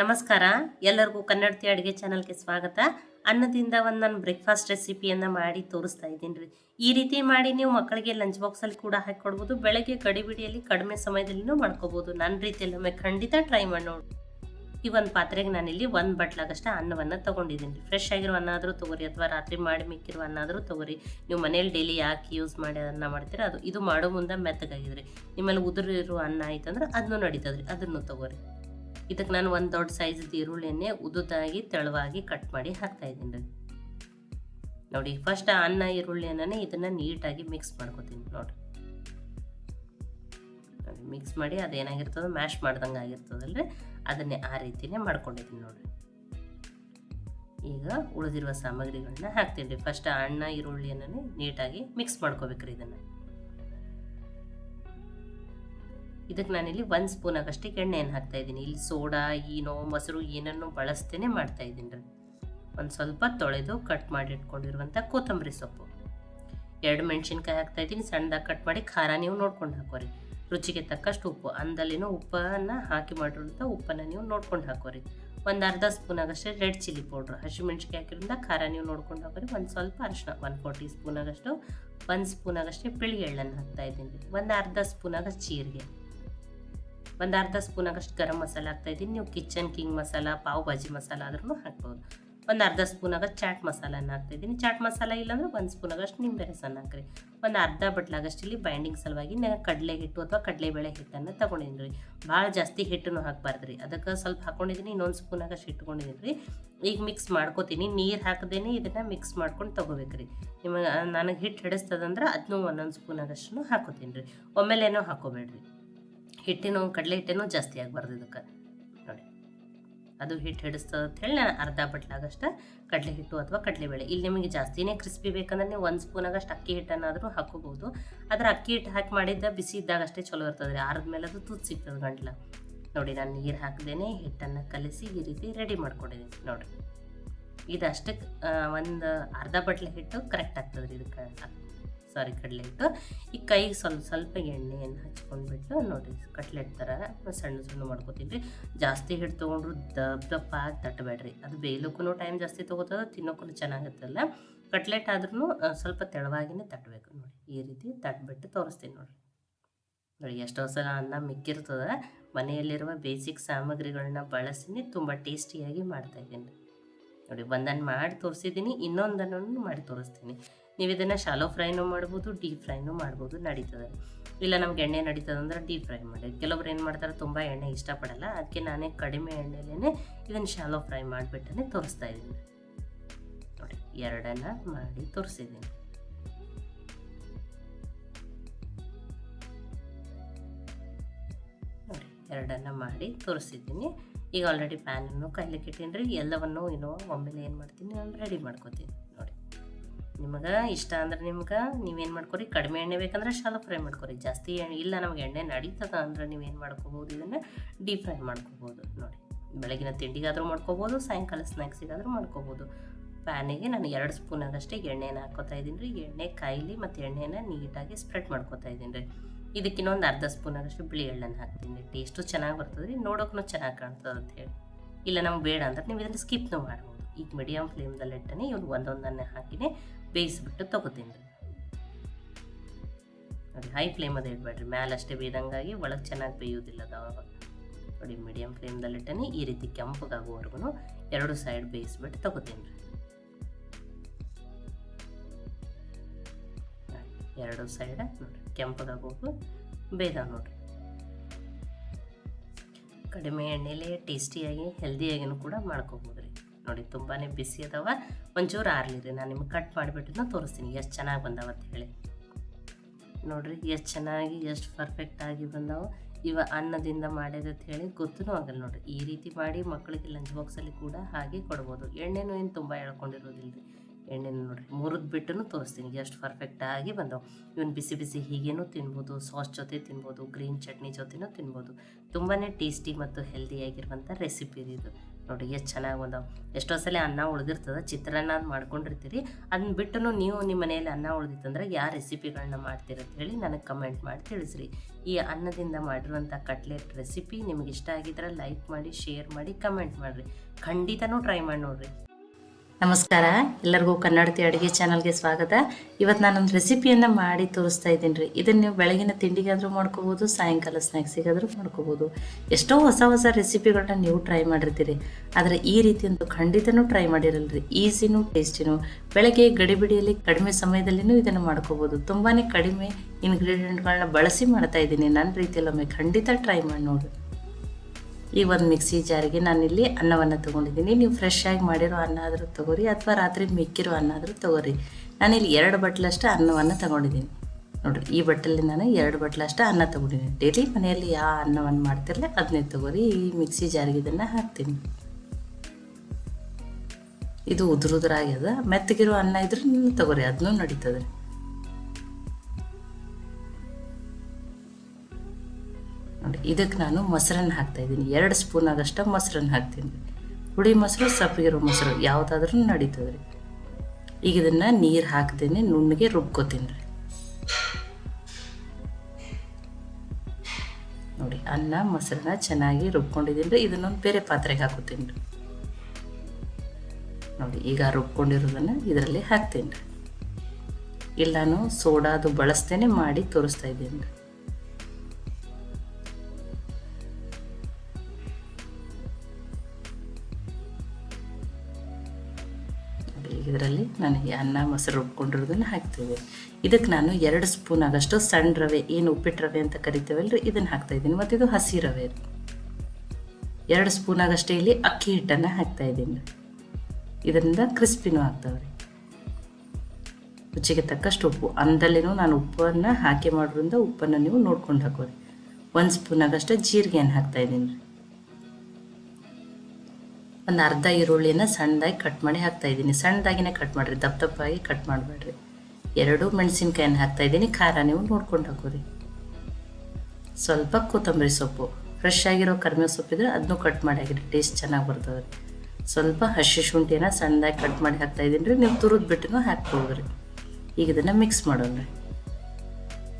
ನಮಸ್ಕಾರ. ಎಲ್ಲರಿಗೂ ಕನ್ನಡತಿ ಅಡುಗೆ ಚಾನಲ್ಗೆ ಸ್ವಾಗತ. ಅನ್ನದಿಂದ ಒಂದು ನಾನು ಬ್ರೇಕ್ಫಾಸ್ಟ್ ರೆಸಿಪಿಯನ್ನು ಮಾಡಿ ತೋರಿಸ್ತಾ ಇದ್ದೀನಿ ರೀ. ಈ ರೀತಿ ಮಾಡಿ ನೀವು ಮಕ್ಕಳಿಗೆ ಲಂಚ್ ಬಾಕ್ಸಲ್ಲಿ ಕೂಡ ಹಾಕಿ ಕೊಡ್ಬೋದು. ಬೆಳಗ್ಗೆ ಗಡಿಬಿಡಿಯಲ್ಲಿ ಕಡಿಮೆ ಸಮಯದಲ್ಲಿನೂ ಮಾಡ್ಕೋಬೋದು. ನನ್ನ ರೀತಿಯಲ್ಲೊಮ್ಮೆ ಖಂಡಿತ ಟ್ರೈ ಮಾಡಿ ನೋಡಿ. ಈ ಒಂದು ಪಾತ್ರೆಗೆ ನಾನಿಲ್ಲಿ ಒಂದು ಬಟ್ಲಾಗಷ್ಟು ಅನ್ನವನ್ನು ತೊಗೊಂಡಿದ್ದೀನಿ ರೀ. ಫ್ರೆಶ್ ಆಗಿರೋ ಅನ್ನ ಆದರೂ ತೊಗೊರಿ ಅಥವಾ ರಾತ್ರಿ ಮಾಡಿ ಮಿಕ್ಕಿರೋ ಅನ್ನ ಆದರೂ ತೊಗೊರಿ. ನೀವು ಮನೇಲಿ ಡೈಲಿ ಯಾಕೆ ಯೂಸ್ ಮಾಡಿ ಅನ್ನ ಮಾಡ್ತೀರ? ಅದು ಇದು ಮಾಡೋ ಮುಂದೆ ಮೆತ್ತಗಾಗಿದ್ರಿ ನಿಮ್ಮಲ್ಲಿ ಉದುರಿರೋ ಅನ್ನ ಆಯ್ತಂದ್ರೆ ಅದನ್ನು ನಡೀತದ್ರಿ ಅದನ್ನು ತೊಗೊರಿ. ಇದಕ್ಕೆ ನಾನು ಒಂದು ದೊಡ್ಡ ಸೈಜ್ ಈರುಳ್ಳಿಯನ್ನೇ ಉದುದಾಗಿ ತೆಳುವಾಗಿ ಕಟ್ ಮಾಡಿ ಹಾಕ್ತಾ ಇದ್ದೀನಿ ರೀ. ನೋಡಿ ಫಸ್ಟ್ ಅನ್ನ ಈರುಳ್ಳಿಯನ್ನೇ ಇದನ್ನು ನೀಟಾಗಿ ಮಿಕ್ಸ್ ಮಾಡ್ಕೊತೀನಿ ನೋಡಿ ಮಿಕ್ಸ್ ಮಾಡಿ ಅದೇನಾಗಿರ್ತದೆ ಮ್ಯಾಶ್ ಮಾಡ್ದಂಗೆ ಆಗಿರ್ತದಲ್ರಿ. ಅದನ್ನೇ ಆ ರೀತಿನೇ ಮಾಡ್ಕೊಂಡಿದ್ದೀನಿ ನೋಡಿರಿ. ಈಗ ಉಳಿದಿರುವ ಸಾಮಗ್ರಿಗಳನ್ನ ಹಾಕ್ತೀನಿ ರೀ. ಫಸ್ಟ್ ಅನ್ನ ಈರುಳ್ಳಿಯನ್ನೇ ನೀಟಾಗಿ ಮಿಕ್ಸ್ ಮಾಡ್ಕೋಬೇಕ್ರಿ ಇದನ್ನು. ಇದಕ್ಕೆ ನಾನಿಲ್ಲಿ ಒಂದು ಸ್ಪೂನ್ ಆಗಷ್ಟೇ ಎಣ್ಣೆಯನ್ನು ಹಾಕ್ತಾ ಇದ್ದೀನಿ. ಇಲ್ಲಿ ಸೋಡಾ ಈನೋ ಮೊಸರು ಏನನ್ನು ಬಳಸ್ತೇನೆ ಮಾಡ್ತಾ ಇದ್ದೀನಿ ರೀ ಒಂದು ಸ್ವಲ್ಪ ತೊಳೆದು ಕಟ್ ಮಾಡಿ ಇಟ್ಕೊಂಡಿರುವಂಥ ಕೊತ್ತಂಬರಿ ಸೊಪ್ಪು. ಎರಡು ಮೆಣಸಿನ್ಕಾಯಿ ಹಾಕ್ತಾ ಇದ್ದೀನಿ. ಸಣ್ಣದಾಗಿ ಕಟ್ ಮಾಡಿ ಖಾರ ನೀವು ನೋಡ್ಕೊಂಡು ಹಾಕೋರಿ. ರುಚಿಗೆ ತಕ್ಕಷ್ಟು ಉಪ್ಪು. ಅಂದಲ್ಲಿನೂ ಉಪ್ಪನ್ನು ಹಾಕಿ ಮಾಡಿರುವಂಥ ಉಪ್ಪನ್ನು ನೀವು ನೋಡ್ಕೊಂಡು ಹಾಕೋರಿ. ಒಂದು ಅರ್ಧ ಸ್ಪೂನ್ ಆಗಷ್ಟೇ ರೆಡ್ ಚಿಲ್ಲಿ ಪೌಡ್ರ್ ಹಸಿಮೆಣ್ಸಿಕಾಯಿ ಹಾಕಿರೋದ್ರಿಂದ ಖಾರ ನೀವು ನೋಡ್ಕೊಂಡು ಹಾಕೋರಿ. ಒಂದು ಸ್ವಲ್ಪ ಅರಿಶಿನ ಒನ್ ಫೋರ್ ಟೀ ಸ್ಪೂನ್ ಆಗಷ್ಟು. ಒಂದು ಸ್ಪೂನ್ ಆಗಷ್ಟೇ ಬಿಳಿ ಎಳ್ಳನ್ನು ಹಾಕ್ತಾ ಇದ್ದೀನಿ. ಒಂದು ಅರ್ಧ ಸ್ಪೂನ್ ಆಗಷ್ಟು ಜೀರಿಗೆ. ಒಂದು ಅರ್ಧ ಸ್ಪೂನ್ ಆಗಷ್ಟು ಗರಂ ಮಸಾಲ ಹಾಕ್ತಾಯಿದ್ದೀನಿ ನೀವು ಕಿಚನ್ ಕಿಂಗ್ ಮಸಾಲ, ಪಾವ್ ಭಾಜಿ ಮಸಾಲ ಆದ್ರೂ ಹಾಕ್ಬೋದು. ಒಂದು ಅರ್ಧ ಸ್ಪೂನ್ ಚಾಟ್ ಮಸಾಲನ ಹಾಕ್ತಾ ಇದ್ದೀನಿ. ಚಾಟ್ ಮಸಾಲ ಇಲ್ಲಾಂದ್ರೆ ಒಂದು ಸ್ಪೂನ್ ಆಗಷ್ಟು ನಿಂಬೆ ರಸನ ಹಾಕ್ರಿ. ಒಂದು ಅರ್ಧ ಬಟ್ಲಾಗಷ್ಟು ಇಲ್ಲಿ ಬೈಂಡಿಂಗ್ ಸಲುವಾಗಿ ನಾನು ಕಡಲೆ ಹಿಟ್ಟು ಅಥವಾ ಕಡಲೆಬೇಳೆ ಹಿಟ್ಟನ್ನು ತೊಗೊಂಡಿದ್ದೀನಿ ರೀ. ಭಾಳ ಜಾಸ್ತಿ ಹಿಟ್ಟನ್ನು ಹಾಕ್ಬಾರ್ದು ರೀ ಅದಕ್ಕೆ ಸ್ವಲ್ಪ ಹಾಕೊಂಡಿದ್ದೀನಿ, ಇನ್ನೊಂದು ಸ್ಪೂನ್ ಆಗಷ್ಟು ಇಟ್ಕೊಂಡಿದ್ದೀನಿ ರೀ. ಈಗ ಮಿಕ್ಸ್ ಮಾಡ್ಕೋತೀನಿ. ನೀರು ಹಾಕದೇನೆ ಇದನ್ನು ಮಿಕ್ಸ್ ಮಾಡ್ಕೊಂಡು ತೊಗೋಬೇಕ್ರಿ. ನಿಮಗೆ, ನನಗೆ ಹಿಟ್ಟು ಹಿಡಿಸ್ತದಂದ್ರೆ ಅದನ್ನೂ ಒಂದೊಂದು ಸ್ಪೂನ್ ಆಗಷ್ಟು ಹಾಕೋತೀನಿ ರೀ. ಒಮ್ಮೆಲೇನೋ ಹಾಕೋಬೇಡ್ರಿ. ಹಿಟ್ಟಿನ ಕಡಲೆ ಹಿಟ್ಟಿನೂ ಜಾಸ್ತಿ ಆಗಬಾರ್ದು ಇದಕ್ಕೆ. ನೋಡಿ. ಅದು ಹಿಟ್ಟು ಹಿಡಿಸ್ತದೆ ಅಂತ ಹೇಳಿ ನಾನು ಅರ್ಧ ಬಟ್ಲಾಗಷ್ಟು ಕಡಲೆ ಹಿಟ್ಟು ಅಥವಾ ಕಡಲೆಬೇಳೆ ಇಲ್ಲಿ ನಿಮಗೆ ಜಾಸ್ತಿನೇ ಕ್ರಿಸ್ಪಿ ಬೇಕಂದ್ರೆ ನೀವು ಒಂದು ಸ್ಪೂನಾಗಷ್ಟು ಅಕ್ಕಿ ಹಿಟ್ಟನ್ನಾದರೂ ಹಾಕೋಬೋದು ಆದರೆ ಅಕ್ಕಿ ಹಿಟ್ಟು ಹಾಕಿ ಮಾಡಿದ್ದ ಬಿಸಿ ಇದ್ದಾಗ ಅಷ್ಟೇ ಚಲೋ ಇರ್ತದೆ ರೀ. ಆರದ ಮೇಲೆ ಅದು ತುತ್ತು ಸಿಗ್ತದೆ ಗಂಟ್ಲ ನೋಡಿ, ನಾನು ನೀರು ಹಾಕ್ದೇನೆ ಹಿಟ್ಟನ್ನು ಕಲಿಸಿ ಈ ರೀತಿ ರೆಡಿ ಮಾಡ್ಕೊಂಡಿದ್ದೀನಿ. ನೋಡಿರಿ. ಇದಷ್ಟಕ್ಕೆ ಒಂದು ಅರ್ಧ ಬಟ್ಲೆ ಹಿಟ್ಟು ಕರೆಕ್ಟ್ ಆಗ್ತದೆ ರೀ ಇದಕ್ಕೆ. ಸಾರಿ ಕಡಲೆ ಹಿಟ್ಟು. ಈ ಕೈಗೆ ಸ್ವಲ್ಪ ಸ್ವಲ್ಪ ಎಣ್ಣೆಯನ್ನು ಹಚ್ಕೊಂಡ್ಬಿಟ್ಟು ನೋಡಿ, ಕಟ್ಲೆಟ್ ಥರ ಸಣ್ಣ ಸಣ್ಣ ಮಾಡ್ಕೊತೀನಿ ರೀ ಜಾಸ್ತಿ ಹಿಟ್ಟು ತೊಗೊಂಡ್ರು ದಪ್ಪ ದಪ್ಪ ಆಗಿ ತಟ್ಟಬೇಡ್ರಿ ಅದು ಬೇಯಲಕ್ಕೂ ಟೈಮ್ ಜಾಸ್ತಿ ತೊಗೋತದ ತಿನ್ನೋಕ್ಕೂ ಚೆನ್ನಾಗಿರ್ತಲ್ಲ ಕಟ್ಲೆಟ್ ಆದ್ರೂ ಸ್ವಲ್ಪ ತೆಳವಾಗಿನೇ ತಟ್ಟಬೇಕು ನೋಡಿ. ಈ ರೀತಿ ತಟ್ಬಿಟ್ಟು ತೋರಿಸ್ತೀನಿ ನೋಡಿ. ನೋಡಿ, ಎಷ್ಟೋ ಸಲ ಅನ್ನ ಮಿಕ್ಕಿರ್ತದೆ. ಮನೆಯಲ್ಲಿರುವ ಬೇಸಿಕ್ ಸಾಮಗ್ರಿಗಳನ್ನ ಬಳಸಿನಿ ತುಂಬ ಟೇಸ್ಟಿಯಾಗಿ ಮಾಡ್ತಾಯಿದ್ದೀನಿ ನೋಡಿ, ಒಂದನ್ನು ಮಾಡಿ ತೋರಿಸಿದ್ದೀನಿ, ಇನ್ನೊಂದನ್ನು ಮಾಡಿ ತೋರಿಸ್ತೀನಿ. ನೀವು ಇದನ್ನು ಶಾಲೋ ಫ್ರೈನೂ ಮಾಡ್ಬೋದು ಡೀಪ್ ಫ್ರೈನೂ ಮಾಡ್ಬೋದು, ನಡೀತದೆ. ಇಲ್ಲ ನಮ್ಗೆ ಎಣ್ಣೆ ನಡೀತದೆ ಅಂದ್ರೆ ಡೀಪ್ ಫ್ರೈ ಮಾಡಿ. ಕೆಲವ್ರು ಏನು ಮಾಡ್ತಾರೆ, ತುಂಬ ಎಣ್ಣೆ ಇಷ್ಟಪಡಲ್ಲ. ಅದಕ್ಕೆ ನಾನೇ ಕಡಿಮೆ ಎಣ್ಣೆಲೇ ಇದನ್ನು ಶಾಲೋ ಫ್ರೈ ಮಾಡಿಬಿಟ್ಟೇ ತೋರಿಸ್ತಾ ಇದ್ದೀನಿ. ನೋಡಿ, ಎರಡನ್ನ ಮಾಡಿ ತೋರಿಸಿದ್ದೀನಿ. ನೋಡಿ, ಎರಡನ್ನ ಮಾಡಿ ತೋರಿಸಿದ್ದೀನಿ. ಈಗ ಆಲ್ರೆಡಿ ಪ್ಯಾನನ್ನು ಕೈಲಿಕ್ಕೆ ಇಟ್ಟೀನಿ ರೀ ಎಲ್ಲವನ್ನು ಇನ್ನೂ ಒಮ್ಮೆಲೆ ಏನು ಮಾಡ್ತೀನಿ, ನಾನು ರೆಡಿ ಮಾಡ್ಕೊತೀನಿ. ನಿಮಗೆ ಇಷ್ಟ ಅಂದ್ರೆ ನಿಮ್ಗೆ, ನೀವೇನು ಮಾಡ್ಕೊರಿ? ಕಡಿಮೆ ಎಣ್ಣೆ ಬೇಕಂದ್ರೆ ಶಾಲೋ ಫ್ರೈ ಮಾಡ್ಕೊರಿ. ಜಾಸ್ತಿ ಎಣ್ಣೆ ಇಲ್ಲ ನಮ್ಗೆ ಎಣ್ಣೆ ನಡೀತದ ಅಂದ್ರೆ ನೀವೇನು ಮಾಡ್ಕೋಬೋದು? ಇದನ್ನು ಡೀಪ್ ಫ್ರೈ ಮಾಡ್ಕೋಬೋದು ನೋಡಿ. ಬೆಳಗಿನ ತಿಂಡಿಗಾದರೂ ಮಾಡ್ಕೋಬೋದು, ಸಾಯಂಕಾಲ ಸ್ನ್ಯಾಕ್ಸಿಗಾದರೂ ಮಾಡ್ಕೋಬೋದು. ಪ್ಯಾನಿಗೆ ನಾನು ಎರಡು ಸ್ಪೂನ್ ಆಗಷ್ಟೇ ಎಣ್ಣೆನ ಹಾಕೋತಾ ಇದ್ದೀನಿ ರೀ. ಎಣ್ಣೆ ಕಾಯಿಲಿ ಮತ್ತು ಎಣ್ಣೆನ ನೀಟಾಗಿ ಸ್ಪ್ರೆಡ್ ಮಾಡ್ಕೋತಾ ಇದ್ದೀನಿ ರೀ. ಇದಕ್ಕೆ ಇನ್ನೊಂದು ಅರ್ಧ ಸ್ಪೂನ್ ಆಗಷ್ಟು ಬಿಳಿ ಎಳ್ಳನ್ನು ಹಾಕ್ತೀನಿ ಟೇಸ್ಟು ಚೆನ್ನಾಗಿ ಬರ್ತದೆ ರೀ. ನೋಡೋಕ್ಕೂ ಚೆನ್ನಾಗಿ ಕಾಣ್ತದೆ ಅಂತ ಹೇಳಿ. ಇಲ್ಲ ನಮ್ಗೆ ಬೇಡ ಅಂದ್ರೆ ನೀವು ಇದನ್ನು ಸ್ಕಿಪ್ನೂ ಮಾಡ್ಬೋದು. ಈಗ ಮೀಡಿಯಮ್ ಫ್ಲೇಮ್ದಲ್ಲಿ ಇಟ್ಟನೆ ಇವ್ರು ಒಂದೊಂದನ್ನೇ ಹಾಕಿನೇ ಬೇಯಿಸ್ಬಿಟ್ಟು ತಗೋತೀನಿ. ರೀ ನೋಡಿ ಹೈ ಫ್ಲೇಮಲ್ಲಿ ಇಡಬೇಡ್ರಿ ಮ್ಯಾಲೆ ಅಷ್ಟೇ ಬೇಯ್ದಂಗಾಗಿ ಒಳಗೆ ಚೆನ್ನಾಗಿ ಬೇಯೋದಿಲ್ಲ ಅದು ಅವಾಗ. ನೋಡಿ ಮೀಡಿಯಮ್ ಫ್ಲೇಮ್ದಲ್ಲಿ ಇಟ್ಟನೆ. ಈ ರೀತಿ ಕೆಂಪಗಾಗುವವರೆಗೂ ಎರಡು ಸೈಡ್ ಬೇಯಿಸ್ಬಿಟ್ಟು ತಗೋತೀನಿ ರೀ. ಎರಡು ಸೈಡ್ ನೋಡಿರಿ ಕೆಂಪಗಾಗೋದು ಬೇದ ನೋಡಿರಿ. ಕಡಿಮೆ ಎಣ್ಣೆಲಿ ಟೇಸ್ಟಿಯಾಗಿ ಹೆಲ್ದಿಯಾಗಿನೂ ಕೂಡ ಮಾಡ್ಕೋಬೋದು ರೀ ನೋಡಿ ತುಂಬಾ ಬಿಸಿ ಅದಾವ. ಒಂಚೂರು ಆರ್ಲಿ ರೀ ನಾನು ನಿಮ್ಗೆ ಕಟ್ ಮಾಡಿಬಿಟ್ಟು ತೋರಿಸ್ತೀನಿ, ಎಷ್ಟು ಚೆನ್ನಾಗಿ ಬಂದಾವ ಅಂತ ಹೇಳಿ. ನೋಡಿರಿ, ಎಷ್ಟು ಚೆನ್ನಾಗಿ, ಎಷ್ಟು ಪರ್ಫೆಕ್ಟಾಗಿ ಬಂದಾವ. ಇವ ಅನ್ನದಿಂದ ಮಾಡಿದೆ ಅಂತ ಹೇಳಿ ಗೊತ್ತೂ ಆಗಲ್ಲ ನೋಡಿರಿ. ಈ ರೀತಿ ಮಾಡಿ ಮಕ್ಕಳಿಗೆ ಲಂಚ್ ಬಾಕ್ಸಲ್ಲಿ ಕೂಡ ಹಾಗೆ ಕೊಡ್ಬೋದು. ಎಣ್ಣೆನೂ ಏನು ತುಂಬ ಎಳ್ಕೊಂಡಿರೋದಿಲ್ಲ ರೀ ಎಣ್ಣೆನೂ ನೋಡಿರಿ, ಮುರಿದು ಬಿಟ್ಟು ತೋರಿಸ್ತೀನಿ, ಎಷ್ಟು ಪರ್ಫೆಕ್ಟಾಗಿ ಬಂದವು. ಇವನ್ ಬಿಸಿ ಬಿಸಿ ಹೀಗೇನೂ ತಿನ್ಬೋದು ಸಾಸ್ ಜೊತೆ ತಿನ್ಬೋದು ಗ್ರೀನ್ ಚಟ್ನಿ ಜೊತೆನೂ ತಿನ್ಬೋದು. ತುಂಬಾ ಟೇಸ್ಟಿ ಮತ್ತು ಹೆಲ್ದಿಯಾಗಿರುವಂಥ ರೆಸಿಪಿ ಇದು. ನೋಡಿ ಎಷ್ಟು ಚೆನ್ನಾಗಿ ಬಂದವು ಎಷ್ಟೋ ಸಲ ಅನ್ನ ಉಳಿದಿರ್ತದೆ, ಚಿತ್ರಾನ್ನ ಅದು ಮಾಡ್ಕೊಂಡಿರ್ತೀರಿ. ಅದನ್ನ ಬಿಟ್ಟು ನೀವು ನಿಮ್ಮ ಮನೆಯಲ್ಲಿ ಅನ್ನ ಉಳಿದಿತ್ತಂದ್ರೆ ಯಾವ ರೆಸಿಪಿಗಳನ್ನ ಮಾಡ್ತೀರ ಅಂತ ಹೇಳಿ ನನಗೆ ಕಮೆಂಟ್ ಮಾಡಿ ತಿಳಿಸ್ರಿ. ಈ ಅನ್ನದಿಂದ ಮಾಡಿರುವಂಥ ಕಟ್ಲೆಟ್ ರೆಸಿಪಿ ನಿಮಗೆ ಇಷ್ಟ ಆಗಿದ್ರೆ ಲೈಕ್ ಮಾಡಿ ಶೇರ್ ಮಾಡಿ ಕಮೆಂಟ್ ಮಾಡಿರಿ. ಖಂಡಿತನೂ ಟ್ರೈ ಮಾಡಿ ನೋಡ್ರಿ. ನಮಸ್ಕಾರ. ಎಲ್ಲರಿಗೂ ಕನ್ನಡತಿ ಅಡುಗೆ ಚಾನಲ್ಗೆ ಸ್ವಾಗತ. ಇವತ್ತು ನಾನೊಂದು ರೆಸಿಪಿಯನ್ನು ಮಾಡಿ ತೋರಿಸ್ತಾ ಇದ್ದೀನಿ ರೀ ಇದನ್ನು ನೀವು ಬೆಳಗಿನ ತಿಂಡಿಗಾದರೂ ಮಾಡ್ಕೋಬೋದು, ಸಾಯಂಕಾಲ ಸ್ನ್ಯಾಕ್ಸಿಗಾದರೂ ಮಾಡ್ಕೋಬೋದು. ಎಷ್ಟೋ ಹೊಸ ಹೊಸ ರೆಸಿಪಿಗಳನ್ನ ನೀವು ಟ್ರೈ ಮಾಡಿರ್ತೀರಿ. ಆದರೆ ಈ ರೀತಿ ಒಂದು ಖಂಡಿತನೂ ಟ್ರೈ ಮಾಡಿರಲ್ರಿ. ಈಸಿನೂ ಟೇಸ್ಟಿನೂ, ಬೆಳಗ್ಗೆ ಗಡಿಬಿಡಿಯಲ್ಲಿ ಕಡಿಮೆ ಸಮಯದಲ್ಲಿನೂ ಇದನ್ನು ಮಾಡ್ಕೋಬೋದು. ತುಂಬಾ ಕಡಿಮೆ ಇಂಗ್ರೀಡಿಯೆಂಟ್ಗಳನ್ನ ಬಳಸಿ ಮಾಡ್ತಾ ಇದ್ದೀನಿ. ನನ್ನ ರೀತಿಯಲ್ಲಿ ಒಮ್ಮೆ ಖಂಡಿತ ಟ್ರೈ ಮಾಡಿ ನೋಡಿ. ಈ ಒಂದು ಮಿಕ್ಸಿ ಜಾರಿಗೆ ನಾನಿಲ್ಲಿ ಅನ್ನವನ್ನು ತೊಗೊಂಡಿದ್ದೀನಿ. ನೀವು ಫ್ರೆಶ್ ಆಗಿ ಮಾಡಿರೋ ಅನ್ನ ಆದರೂ ತೊಗೋರಿ ಅಥವಾ ರಾತ್ರಿ ಮಿಕ್ಕಿರೋ ಅನ್ನ ಆದರೂ ತೊಗೋರಿ. ನಾನಿಲ್ಲಿ ಎರಡು ಬಟ್ಲಷ್ಟು ಅನ್ನವನ್ನು ತೊಗೊಂಡಿದ್ದೀನಿ. ನೋಡಿರಿ, ಈ ಬಟ್ಟಲಲ್ಲಿ ನಾನು ಎರಡು ಬಟ್ಲಷ್ಟು ಅನ್ನ ತೊಗೊಂಡಿದ್ದೀನಿ. ಡೈಲಿ ಮನೆಯಲ್ಲಿ ಯಾವ ಅನ್ನವನ್ನು ಮಾಡ್ತಿರಲ್ಲ ಅದನ್ನೇ ತೊಗೋರಿ, ಈ ಮಿಕ್ಸಿ ಜಾರಿಗೆ ಇದನ್ನು ಹಾಕ್ತೀನಿ. ಇದು ಉದುರು ಉದುರಾಗ್ಯದ ಮೆತ್ತಗಿರೋ ಅನ್ನ ಇದ್ರೆ ತೊಗೋರಿ, ಅದನ್ನೂ ನಡೀತದೆ. ಇದಕ್ಕೆ ನಾನು ಮೊಸರನ್ನ ಹಾಕ್ತಾ ಇದ್ದೀನಿ. ಎರಡು ಸ್ಪೂನ್ ಆದಷ್ಟು ಮೊಸರನ್ನ ಹಾಕ್ತೀನಿ. ಹುಳಿ ಮೊಸರು ಸಪ್ಪಗಿರೋ ಮೊಸರು ಯಾವುದಾದ್ರೂ ನಡೀತದೆ ರೀ. ಈಗ ಇದನ್ನು ನೀರು ಹಾಕ್ತೀನಿ, ನುಣ್ಣಗೆ ರುಬ್ಕೋತೀನಿ ರೀ. ನೋಡಿ, ಅನ್ನ, ಮೊಸರನ್ನ ಚೆನ್ನಾಗಿ ರುಬ್ಕೊಂಡಿದ್ದೀನಿ ರೀ. ಇದನ್ನೊಂದು ಬೇರೆ ಪಾತ್ರೆಗೆ ಹಾಕೋತೀನಿ ರೀ. ನೋಡಿ, ಈಗ ರುಬ್ಕೊಂಡಿರೋದನ್ನು ಇದರಲ್ಲಿ ಹಾಕ್ತೀನಿ ರೀ. ಇಲ್ಲ ನಾನು ಸೋಡಾ ಅದು ಬಳಸ್ತೇನೆ, ಮಾಡಿ ತೋರಿಸ್ತಾ ಇದ್ದೀನಿ ರೀ. ನನಗೆ ಅನ್ನ ಮೊಸರು ರುಬ್ಕೊಂಡಿರೋದನ್ನು ಹಾಕ್ತೀವಿ. ಇದಕ್ಕೆ ನಾನು ಎರಡು ಸ್ಪೂನ್ ಆಗಷ್ಟು ಸಣ್ಣ ರವೆ, ಏನು ಉಪ್ಪಿಟ್ಟು ರವೆ ಅಂತ ಕರಿತೇವಲ್ರಿ ಇದನ್ನು ಹಾಕ್ತಾ ಇದ್ದೀನಿ. ಮತ್ತು ಇದು ಹಸಿ ರವೆ. ಎರಡು ಸ್ಪೂನ್ ಆಗಷ್ಟೇ ಇಲ್ಲಿ ಅಕ್ಕಿ ಹಿಟ್ಟನ್ನು ಹಾಕ್ತಾ ಇದ್ದೀನಿ. ಇದರಿಂದ ಕ್ರಿಸ್ಪಿನೂ ಆಗ್ತಾವೆ ರೀ ರುಚಿಗೆ ತಕ್ಕಷ್ಟು ಉಪ್ಪು. ಅಂದಲ್ಲಿನೂ ನಾನು ಉಪ್ಪನ್ನು ಹಾಕಿ ಮಾಡೋದ್ರಿಂದ ಉಪ್ಪನ್ನು ನೀವು ನೋಡ್ಕೊಂಡು ಹಾಕೋರಿ. ಒಂದು ಸ್ಪೂನ್ ಆಗಷ್ಟು ಜೀರಿಗೆಯನ್ನು ಹಾಕ್ತಾಯಿದ್ದೀನಿ ಒಂದು ಅರ್ಧ ಈರುಳ್ಳಿನ ಸಣ್ಣದಾಗಿ ಕಟ್ ಮಾಡಿ ಹಾಕ್ತಾ ಇದ್ದೀನಿ. ಸಣ್ಣದಾಗಿನೇ ಕಟ್ ಮಾಡಿರಿ, ದಪ್ಪ ದಪ್ಪಾಗಿ ಕಟ್ ಮಾಡಬೇಡ್ರಿ. ಎರಡು ಮೆಣಸಿನ್ಕಾಯನ್ನು ಹಾಕ್ತಾ ಇದ್ದೀನಿ. ಖಾರ ನೀವು ನೋಡ್ಕೊಂಡು ಹಾಕೋರಿ. ಸ್ವಲ್ಪ ಕೊತ್ತಂಬರಿ ಸೊಪ್ಪು. ಫ್ರೆಶ್ ಆಗಿರೋ ಕರಿಬೇವು ಸೊಪ್ಪಿದ್ರೆ ಅದನ್ನು ಕಟ್ ಮಾಡಿ ಹಾಕಿರಿ. ಟೇಸ್ಟ್ ಚೆನ್ನಾಗಿ ಬರ್ತದೆ ಸ್ವಲ್ಪ ಹಸಿ ಶುಂಠಿನ ಸಣ್ಣದಾಗಿ ಕಟ್ ಮಾಡಿ ಹಾಕ್ತಾ ಇದ್ದೀನಿ ರೀ ನೀವು ತುರಿದು ಬಿಟ್ಟು ಹಾಕ್ಬೋದ್ರಿ. ಈಗ ಇದನ್ನು ಮಿಕ್ಸ್ ಮಾಡೋಣ ರೀ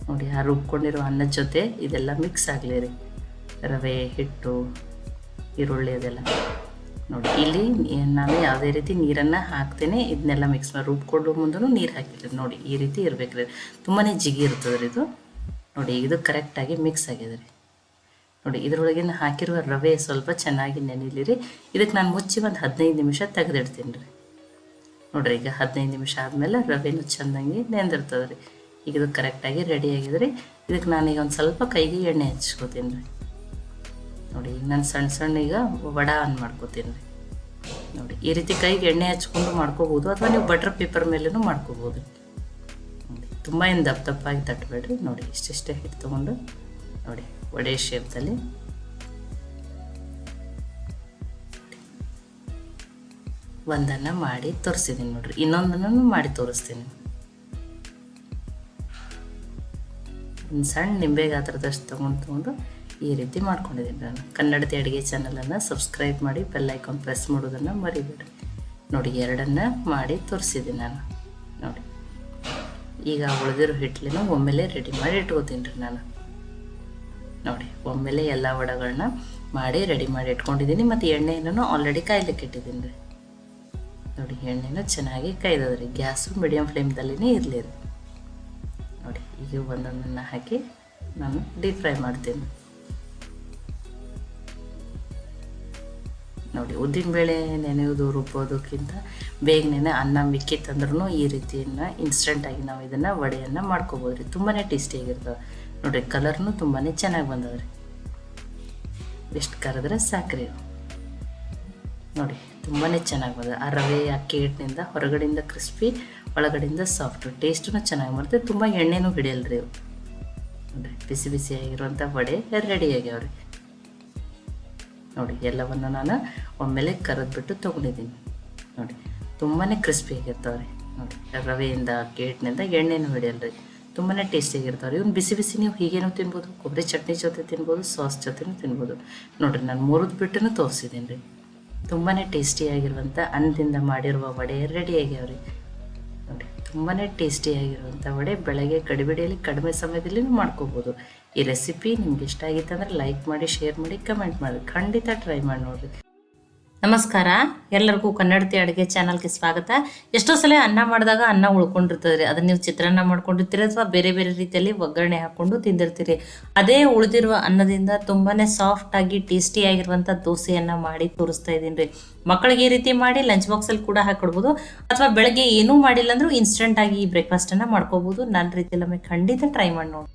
ನೋಡಿ, ಆ ರುಬ್ಕೊಂಡಿರೋ ಅನ್ನದ ಜೊತೆ ಇದೆಲ್ಲ ಮಿಕ್ಸ್ ಆಗಲಿ ರೀ. ರವೆ, ಹಿಟ್ಟು, ಈರುಳ್ಳಿ ಅದೆಲ್ಲ. ನೋಡಿ, ಇಲ್ಲಿ ನಾನು ಯಾವುದೇ ರೀತಿ ನೀರನ್ನು ಹಾಕ್ತೇನೆ. ಇದನ್ನೆಲ್ಲ ಮಿಕ್ಸ್ ಮಾಡಿ ರುಬ್ಕೊಳ್ಳೋ ಮುಂದೂ ನೀರು ಹಾಕಿದ್ರಿ ನೋಡಿ, ಈ ರೀತಿ ಇರಬೇಕ್ರಿ ತುಂಬಾ ಜಿಗಿ ಇರ್ತದೆ ಇದು. ನೋಡಿ, ಇದು ಕರೆಕ್ಟಾಗಿ ಮಿಕ್ಸ್ ಆಗಿದೆ ರೀ. ನೋಡಿ, ಇದರೊಳಗಿನ ಹಾಕಿರುವ ರವೆ ಸ್ವಲ್ಪ ಚೆನ್ನಾಗಿ ನೆನಿಲಿ ರೀ. ಇದಕ್ಕೆ ನಾನು ಮುಚ್ಚಿ ಒಂದು ಹದಿನೈದು ನಿಮಿಷ ತೆಗೆದಿಡ್ತೀನಿ ರೀ. ನೋಡಿರಿ, ಈಗ ಹದಿನೈದು ನಿಮಿಷ ಆದಮೇಲೆ ರವೆನೂ ಚೆಂದಂಗೆ ನೆಂದಿರ್ತದೆ ರೀ. ಈಗ ಇದು ಕರೆಕ್ಟಾಗಿ ರೆಡಿ ಆಗಿದೆ ರೀ. ಇದಕ್ಕೆ ನಾನೀಗ ಒಂದು ಸ್ವಲ್ಪ ಕೈಗೆ ಎಣ್ಣೆ ಹಚ್ಕೋತೀನಿ ರೀ. ನೋಡಿ, ಈಗ ನಾನು ಸಣ್ಣ ಸಣ್ಣ ಈಗ ವಡ ಅನ್ ಮಾಡ್ಕೋತೀನಿ. ರೀ ನೋಡಿ, ಈ ರೀತಿ ಕೈಗೆ ಎಣ್ಣೆ ಹಚ್ಕೊಂಡು ಮಾಡ್ಕೋಬೋದು, ಅಥವಾ ನೀವು ಬಟರ್ ಪೇಪರ್ ಮೇಲೂ ಮಾಡ್ಕೋಬೋದು. ನೋಡಿ, ತುಂಬ ಏನು ದಪ್ಪ ದಪ್ಪಾಗಿ ತಟ್ಟಬೇಡ್ರಿ. ನೋಡಿ, ಇಷ್ಟಿಷ್ಟೇ ಹಿಟ್ಟು ತೊಗೊಂಡು, ನೋಡಿ, ವಡೆ ಶೇಪ್ದಲ್ಲಿ ಒಂದನ್ನು ಮಾಡಿ ತೋರಿಸಿದ್ದೀನಿ ನೋಡ್ರಿ, ಇನ್ನೊಂದನ್ನು ಮಾಡಿ ತೋರಿಸ್ತೀನಿ. ಸಣ್ಣ ನಿಂಬೆ ಗಾತ್ರದಷ್ಟು ತೊಗೊಂಡು ತೊಗೊಂಡು ಈ ರೀತಿ ಮಾಡ್ಕೊಂಡಿದ್ದೀನಿ ನಾನು. ಕನ್ನಡತಿ ಅಡುಗೆ ಚಾನಲನ್ನು ಸಬ್ಸ್ಕ್ರೈಬ್ ಮಾಡಿ ಬೆಲ್ ಐಕಾನ್ ಪ್ರೆಸ್ ಮಾಡೋದನ್ನು ಮರಿಬೇಡಿ. ನೋಡಿ, ಎರಡನ್ನು ಮಾಡಿ ತೋರಿಸಿದ್ದೀನಿ ನಾನು. ನೋಡಿ, ಈಗ ಉಳಿದಿರೋ ಹಿಟ್ಲಿನ ಒಮ್ಮೆಲೆ ರೆಡಿ ಮಾಡಿ ಇಟ್ಕೋತೀನಿ ರೀ ನಾನು. ನೋಡಿ, ಒಮ್ಮೆಲೆ ಎಲ್ಲ ವಡಗಳನ್ನ ಮಾಡಿ ರೆಡಿ ಮಾಡಿ ಇಟ್ಕೊಂಡಿದ್ದೀನಿ. ಮತ್ತು ಎಣ್ಣೆಯನ್ನು ಆಲ್ರೆಡಿ ಕಾಯ್ಲಿಕ್ಕೆ ಇಟ್ಟಿದ್ದೀನಿ ರೀ. ನೋಡಿ, ಎಣ್ಣೆನೂ ಚೆನ್ನಾಗಿ ಕಾಯ್ದದ ರೀ. ಗ್ಯಾಸು ಮೀಡಿಯಮ್ ಫ್ಲೇಮ್ದಲ್ಲಿನೇ ಇರಲಿ ನೋಡಿ, ಈಗ ಒಂದೊಂದನ್ನು ಹಾಕಿ ನಾನು ಡೀಪ್ ಫ್ರೈ ಮಾಡ್ತೀನಿ. ನೋಡಿ ಉದ್ದಿನ ಬೇಳೆ ನೆನೆಯೋದು, ರುಬ್ಬೋದಕ್ಕಿಂತ ಬೇಗನೆ ಅನ್ನ ಮಿಕ್ಕಿತ್ತಂದ್ರೂ ಈ ರೀತಿಯನ್ನು ಇನ್ಸ್ಟೆಂಟಾಗಿ ನಾವು ಇದನ್ನು ವಡೆಯನ್ನು ಮಾಡ್ಕೋಬೋದು ರೀ ತುಂಬಾ ಟೇಸ್ಟಿಯಾಗಿರ್ತವೆ ನೋಡಿರಿ ಕಲರ್ನು ತುಂಬಾ ಚೆನ್ನಾಗಿ ಬಂದದ್ರಿ. ಎಷ್ಟು ಕರೆದ್ರೆ ಸಾಕ್ರಿ. ನೋಡಿ ತುಂಬಾ ಚೆನ್ನಾಗಿ ಬಂದ ಆ ರವೆ ಅಕ್ಕಿ ಹಿಟ್ಟಿನಿಂದ ಹೊರಗಡೆಯಿಂದ ಕ್ರಿಸ್ಪಿ ಒಳಗಡೆಯಿಂದ ಸಾಫ್ಟ್ ಟೇಸ್ಟೂ ಚೆನ್ನಾಗಿ ಬರುತ್ತೆ. ತುಂಬ ಎಣ್ಣೆನೂ ಹಿಡಿಯಲ್ರಿ. ಇವು ನೋಡಿರಿ, ಬಿಸಿ ಬಿಸಿಯಾಗಿರುವಂಥ ವಡೆ ರೆಡಿ ಆಗ್ಯಾವ್ರಿ. ನೋಡಿ, ಎಲ್ಲವನ್ನು ನಾನು ಒಮ್ಮೆಲೆ ಕರೆದ್ಬಿಟ್ಟು ತೊಗೊಂಡಿದ್ದೀನಿ. ನೋಡಿ ತುಂಬಾ ಕ್ರಿಸ್ಪಿ ಆಗಿರ್ತಾವೆ ರೀ ನೋಡಿ, ರವೆಯಿಂದ, ಕೇಟ್ನಿಂದ, ಎಣ್ಣೆನೂ ಹಿಡಿಯಲ್ರಿ. ತುಂಬಾ ಟೇಸ್ಟಿಯಾಗಿರ್ತಾವೆ ರೀ ಇವ್ನು ಬಿಸಿ ಬಿಸಿ ನೀವು ಹೀಗೇನೂ ತಿನ್ಬೋದು, ಕೊಬ್ಬರಿ ಚಟ್ನಿ ಜೊತೆ ತಿನ್ಬೋದು ಸಾಸ್ ಜೊತೆನೂ ತಿನ್ಬೋದು. ನೋಡಿರಿ, ನಾನು ಮುರಿದು ಬಿಟ್ಟು ತೋರಿಸಿದ್ದೀನಿ ರೀ ತುಂಬಾ ಟೇಸ್ಟಿಯಾಗಿರುವಂಥ ಅನ್ನದಿಂದ ಮಾಡಿರುವ ವಡೆ ರೆಡಿ ತುಂಬಾ ಟೇಸ್ಟಿಯಾಗಿರುವಂಥ ವಡೆ ಬೆಳಗ್ಗೆ ಕಡಿಬಿಡಿಯಲ್ಲಿ ಕಡಿಮೆ ಸಮಯದಲ್ಲಿ ಮಾಡ್ಕೋಬೋದು. ಈ ರೆಸಿಪಿ ನಿಮ್ಗೆ ಇಷ್ಟ ಆಗಿತ್ತು ಅಂದ್ರೆ ಲೈಕ್ ಮಾಡಿ ಶೇರ್ ಮಾಡಿ ಕಮೆಂಟ್ ಮಾಡಿ. ಖಂಡಿತ ಟ್ರೈ ಮಾಡಿ ನೋಡಿರಿ. ನಮಸ್ಕಾರ. ಎಲ್ಲರಿಗೂ ಕನ್ನಡತಿ ಅಡುಗೆ ಚಾನಲ್ಗೆ ಸ್ವಾಗತ. ಎಷ್ಟೋ ಸಲ ಅನ್ನ ಮಾಡಿದಾಗ ಅನ್ನ ಉಳ್ಕೊಂಡಿರ್ತದ್ರಿ. ಅದನ್ನ ನೀವು ಚಿತ್ರಾನ್ನ ಮಾಡ್ಕೊಂಡಿರ್ತೀರಿ ಅಥವಾ ಬೇರೆ ಬೇರೆ ರೀತಿಯಲ್ಲಿ ಒಗ್ಗರಣೆ ಹಾಕ್ಕೊಂಡು ತಿಂದಿರ್ತೀರಿ. ಅದೇ ಉಳಿದಿರುವ ಅನ್ನದಿಂದ ತುಂಬಾ ಸಾಫ್ಟಾಗಿ ಟೇಸ್ಟಿಯಾಗಿರುವಂಥ ದೋಸೆಯನ್ನು ಮಾಡಿ ತೋರಿಸ್ತಾ ಇದ್ದೀನಿ ರೀ. ಮಕ್ಕಳಿಗೆ ಈ ರೀತಿ ಮಾಡಿ ಲಂಚ್ ಬಾಕ್ಸಲ್ಲಿ ಕೂಡ ಹಾಕೊಡ್ಬೋದು. ಅಥವಾ ಬೆಳಗ್ಗೆ ಏನೂ ಮಾಡಿಲ್ಲ ಅಂದರೂ ಇನ್ಸ್ಟೆಂಟಾಗಿ ಈ ಬ್ರೇಕ್ಫಾಸ್ಟ್ ಅನ್ನ ಮಾಡ್ಕೋಬೋದು. ನನ್ನ ರೀತಿಯಲ್ಲೊಮ್ಮೆ ಖಂಡಿತ ಟ್ರೈ ಮಾಡಿ ನೋಡಿ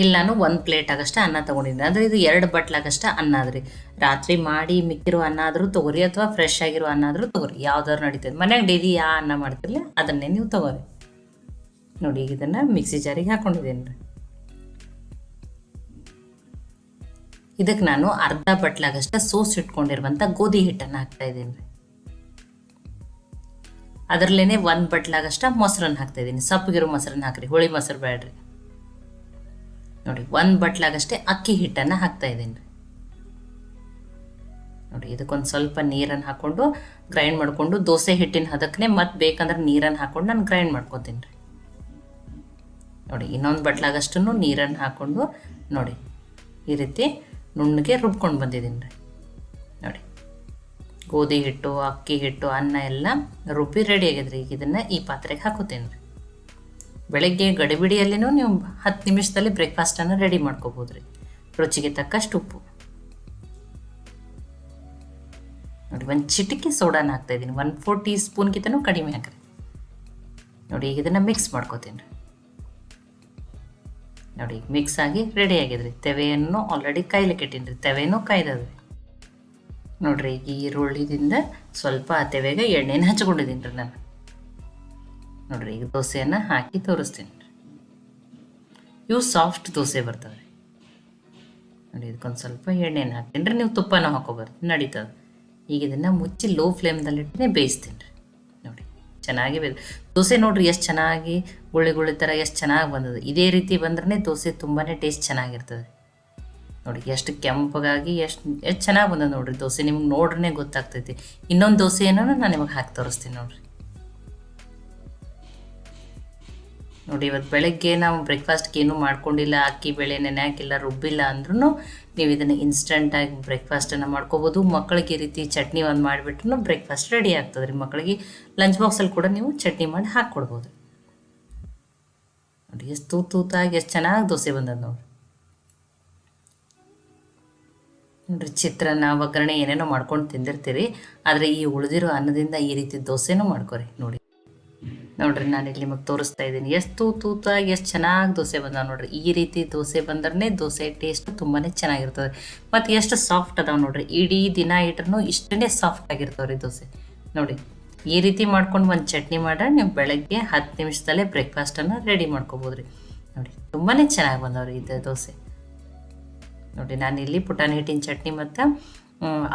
ಇಲ್ಲಿ ನಾನು ಒಂದು ಪ್ಲೇಟ್ ಆಗಷ್ಟೇ ಅನ್ನ ತೊಗೊಂಡಿದ್ದೆ. ಅಂದರೆ ಇದು ಎರಡು ಬಟ್ಲಾಗಷ್ಟೇ ಅನ್ನ ಅದ್ರಿ ರಾತ್ರಿ ಮಾಡಿ ಮಿಕ್ಕಿರೋ ಅನ್ನ ಆದರೂ ತೊಗೊರಿ ಅಥವಾ ಫ್ರೆಶ್ ಆಗಿರೋ ಅನ್ನ ಆದರೂ ತೊಗೊರಿ. ಯಾವ್ದಾದ್ರು ನಡೀತದೆ. ಮನ್ಯಾಗ ಡೈಲಿ ಯಾ ಅನ್ನ ಮಾಡ್ತಿರಲ್ಲ ಅದನ್ನೇ ನೀವು ತೊಗೋರಿ. ನೋಡಿ, ಈಗ ಇದನ್ನು ಮಿಕ್ಸಿ ಜಾರಿಗೆ ಹಾಕ್ಕೊಂಡಿದ್ದೀನಿ ರೀ. ಇದಕ್ಕೆ ನಾನು ಅರ್ಧ ಬಟ್ಲಾಗಷ್ಟೇ ಸೋಸ್ ಇಟ್ಕೊಂಡಿರುವಂಥ ಗೋಧಿ ಹಿಟ್ಟನ್ನು ಹಾಕ್ತಾ ಇದ್ದೀನಿ ರೀ. ಅದರಲ್ಲೇ ಒಂದು ಬಟ್ಲಾಗಷ್ಟ ಮೊಸರನ್ನು ಹಾಕ್ತಾ ಇದ್ದೀನಿ. ಸಪ್ಪಗಿರೋ ಮೊಸರನ್ನ ಹಾಕ್ರಿ. ಹುಳಿ ಮೊಸರು ಬೇಡ್ರಿ. ನೋಡಿ, ಒಂದು ಬಟ್ಲಾಗಷ್ಟೇ ಅಕ್ಕಿ ಹಿಟ್ಟನ್ನು ಹಾಕ್ತಾ ಇದ್ದೀನಿ. ರೀ ನೋಡಿ, ಇದಕ್ಕೊಂದು ಸ್ವಲ್ಪ ನೀರನ್ನು ಹಾಕ್ಕೊಂಡು ಗ್ರೈಂಡ್ ಮಾಡಿಕೊಂಡು ದೋಸೆ ಹಿಟ್ಟಿನ ಹದಕ್ಕೆ ಮತ್ತೆ ಬೇಕಂದ್ರೆ ನೀರನ್ನು ಹಾಕ್ಕೊಂಡು ನಾನು ಗ್ರೈಂಡ್ ಮಾಡ್ಕೊತೀನಿ ರೀ. ನೋಡಿ, ಇನ್ನೊಂದು ಬಟ್ಲಾಗಷ್ಟು ನೀರನ್ನು ಹಾಕ್ಕೊಂಡು ನೋಡಿ, ಈ ರೀತಿ ನುಣ್ಣಗೆ ರುಬ್ಕೊಂಡು ಬಂದಿದ್ದೀನಿ ರೀ. ನೋಡಿ, ಗೋಧಿ ಹಿಟ್ಟು, ಅಕ್ಕಿ ಹಿಟ್ಟು, ಅನ್ನ ಎಲ್ಲ ರುಬ್ಬಿ ರೆಡಿ ಆಗಿದ್ರಿ. ಈಗ ಇದನ್ನು ಈ ಪಾತ್ರೆಗೆ ಹಾಕೋತೀನಿ ರೀ. ಬೆಳಗ್ಗೆ ಗಡಿಬಿಡಿಯಲ್ಲಿನೂ ನೀವು ಹತ್ತು ನಿಮಿಷದಲ್ಲಿ ಬ್ರೇಕ್ಫಾಸ್ಟನ್ನು ರೆಡಿ ಮಾಡ್ಕೋಬೋದು ರೀ ರುಚಿಗೆ ತಕ್ಕಷ್ಟು ಉಪ್ಪು. ನೋಡಿ, ಒಂದು ಚಿಟಿಕೆ ಸೋಡಾನ ಹಾಕ್ತಾ ಇದ್ದೀನಿ. ಒನ್ ಫೋರ್ ಟೀ ಸ್ಪೂನ್ಗಿಂತನೂ ಕಡಿಮೆ ಹಾಕ್ರಿ. ನೋಡಿ, ಈಗ ಇದನ್ನು ಮಿಕ್ಸ್ ಮಾಡ್ಕೋತೀನಿ. ರೀ ನೋಡಿ ಮಿಕ್ಸ್ ಆಗಿ ರೆಡಿ ಆಗಿದ್ರಿ. ತೆವೆಯನ್ನು ಆಲ್ರೆಡಿ ಕಾಯ್ಲಿಕ್ಕೆ ಇಟ್ಟೀನಿ ರೀ ತೆವೆನೂ ಕಾಯ್ದದ್ರಿ. ನೋಡ್ರಿ, ಈಗ ಈರುಳ್ಳಿದಿಂದ ಸ್ವಲ್ಪ ಆ ತೆವೆಗೆ ಎಣ್ಣೆನ ಹಚ್ಕೊಂಡಿದ್ದೀನಿ ರೀ ನಾನು. ನೋಡ್ರಿ, ಈಗ ದೋಸೆಯನ್ನ ಹಾಕಿ ತೋರಿಸ್ತೀನಿ. ಇವು ಸಾಫ್ಟ್ ದೋಸೆ ಬರ್ತವೆ ನೋಡಿ, ಇದಕ್ಕೊಂದು ಸ್ವಲ್ಪ ಎಣ್ಣೆನ ಹಾಕ್ತೀನಿ. ರೀ ನೀವು ತುಪ್ಪನ ಹಾಕೋಬಾರ್ದು, ನಡೀತದೆ. ಈಗ ಇದನ್ನು ಮುಚ್ಚಿ ಲೋ ಫ್ಲೇಮ್ದಲ್ಲಿಟ್ಟೆ ಬೇಯಿಸ್ತೀನಿ ರೀ. ನೋಡಿ, ಚೆನ್ನಾಗಿ ಬೇಯ್ದು ದೋಸೆ ನೋಡಿರಿ, ಎಷ್ಟು ಚೆನ್ನಾಗಿ ಗುಳ್ಳಿ ಗುಳ್ಳಿ ಥರ ಎಷ್ಟು ಚೆನ್ನಾಗಿ ಬಂದದ. ಇದೇ ರೀತಿ ಬಂದ್ರೆ ದೋಸೆ ತುಂಬಾ ಟೇಸ್ಟ್ ಚೆನ್ನಾಗಿರ್ತದೆ. ನೋಡಿ, ಎಷ್ಟು ಕೆಂಪಗಾಗಿ ಎಷ್ಟು ಎಷ್ಟು ಚೆನ್ನಾಗಿ ಬಂದದ ನೋಡಿರಿ ದೋಸೆ. ನಿಮ್ಗೆ ನೋಡ್ರೇ ಗೊತ್ತಾಗ್ತೈತಿ. ಇನ್ನೊಂದು ದೋಸೆ ಏನೋ ನಾನು ನಿಮಗೆ ಹಾಕಿ ತೋರಿಸ್ತೀನಿ ನೋಡ್ರಿ. ನೋಡಿ ಇವತ್ತು ಬೆಳಗ್ಗೆ ನಾವು ಬ್ರೇಕ್ಫಾಸ್ಟ್ಗೆ ಏನೂ ಮಾಡ್ಕೊಂಡಿಲ್ಲ. ಅಕ್ಕಿ ಬೆಳೆ, ನೆನೆ ಹಾಕಿಲ್ಲ, ರುಬ್ಬಿಲ್ಲ ಅಂದ್ರೂ ನೀವು ಇದನ್ನು ಇನ್ಸ್ಟಂಟಾಗಿ ಬ್ರೇಕ್ಫಾಸ್ಟನ್ನು ಮಾಡ್ಕೋಬೋದು. ಮಕ್ಕಳಿಗೆ ಈ ರೀತಿ ಚಟ್ನಿ ಒಂದು ಮಾಡಿಬಿಟ್ರು ಬ್ರೇಕ್ಫಾಸ್ಟ್ ರೆಡಿ ಆಗ್ತದೆ ರೀ. ಮಕ್ಕಳಿಗೆ ಲಂಚ್ ಬಾಕ್ಸಲ್ಲಿ ಕೂಡ ನೀವು ಚಟ್ನಿ ಮಾಡಿ ಹಾಕ್ಕೊಡ್ಬೋದು. ನೋಡಿ, ಎಷ್ಟು ತೂತ್ ತೂತಾಗಿ, ಎಷ್ಟು ಚೆನ್ನಾಗಿ ದೋಸೆ ಬಂದದ ನೋಡಿ ನೋಡಿರಿ, ಚಿತ್ರಾನ್ನ, ಒಗ್ಗರಣೆ ಏನೇನೋ ಮಾಡ್ಕೊಂಡು ತಿಂದಿರ್ತೀರಿ. ಆದರೆ ಈ ಉಳಿದಿರೋ ಅನ್ನದಿಂದ ಈ ರೀತಿ ದೋಸೆನೂ ಮಾಡ್ಕೊರಿ. ನೋಡಿ ನೋಡ್ರಿ, ನಾನು ಇಲ್ಲಿ ನಿಮಗೆ ತೋರಿಸ್ತಾ ಇದ್ದೀನಿ. ಎಷ್ಟು ತೂತಾಗಿ ಎಷ್ಟು ಚೆನ್ನಾಗಿ ದೋಸೆ ಬಂದಾವೆ ನೋಡ್ರಿ. ಈ ರೀತಿ ದೋಸೆ ಬಂದ್ರೆ ದೋಸೆ ಟೇಸ್ಟ್ ತುಂಬಾ ಚೆನ್ನಾಗಿರ್ತದೆ. ಮತ್ತು ಎಷ್ಟು ಸಾಫ್ಟ್ ಅದಾವೆ ನೋಡ್ರಿ. ಇಡೀ ದಿನ ಇಟ್ರೂ ಇಷ್ಟೇ ಸಾಫ್ಟ್ ಆಗಿರ್ತಾವೆ ರೀ ದೋಸೆ. ನೋಡಿ, ಈ ರೀತಿ ಮಾಡ್ಕೊಂಡು ಒಂದು ಚಟ್ನಿ ಮಾಡ್ರೆ ನೀವು ಬೆಳಗ್ಗೆ ಹತ್ತು ನಿಮಿಷದಲ್ಲೇ ಬ್ರೇಕ್ಫಾಸ್ಟನ್ನು ರೆಡಿ ಮಾಡ್ಕೋಬೋದು ರೀ ನೋಡಿ ತುಂಬಾ ಚೆನ್ನಾಗಿ ಬಂದವ್ರಿ ಇದು ದೋಸೆ. ನೋಡಿ, ನಾನು ಇಲ್ಲಿ ಪುಟಾಣಿ ಹಿಟ್ಟಿನ ಚಟ್ನಿ ಮತ್ತು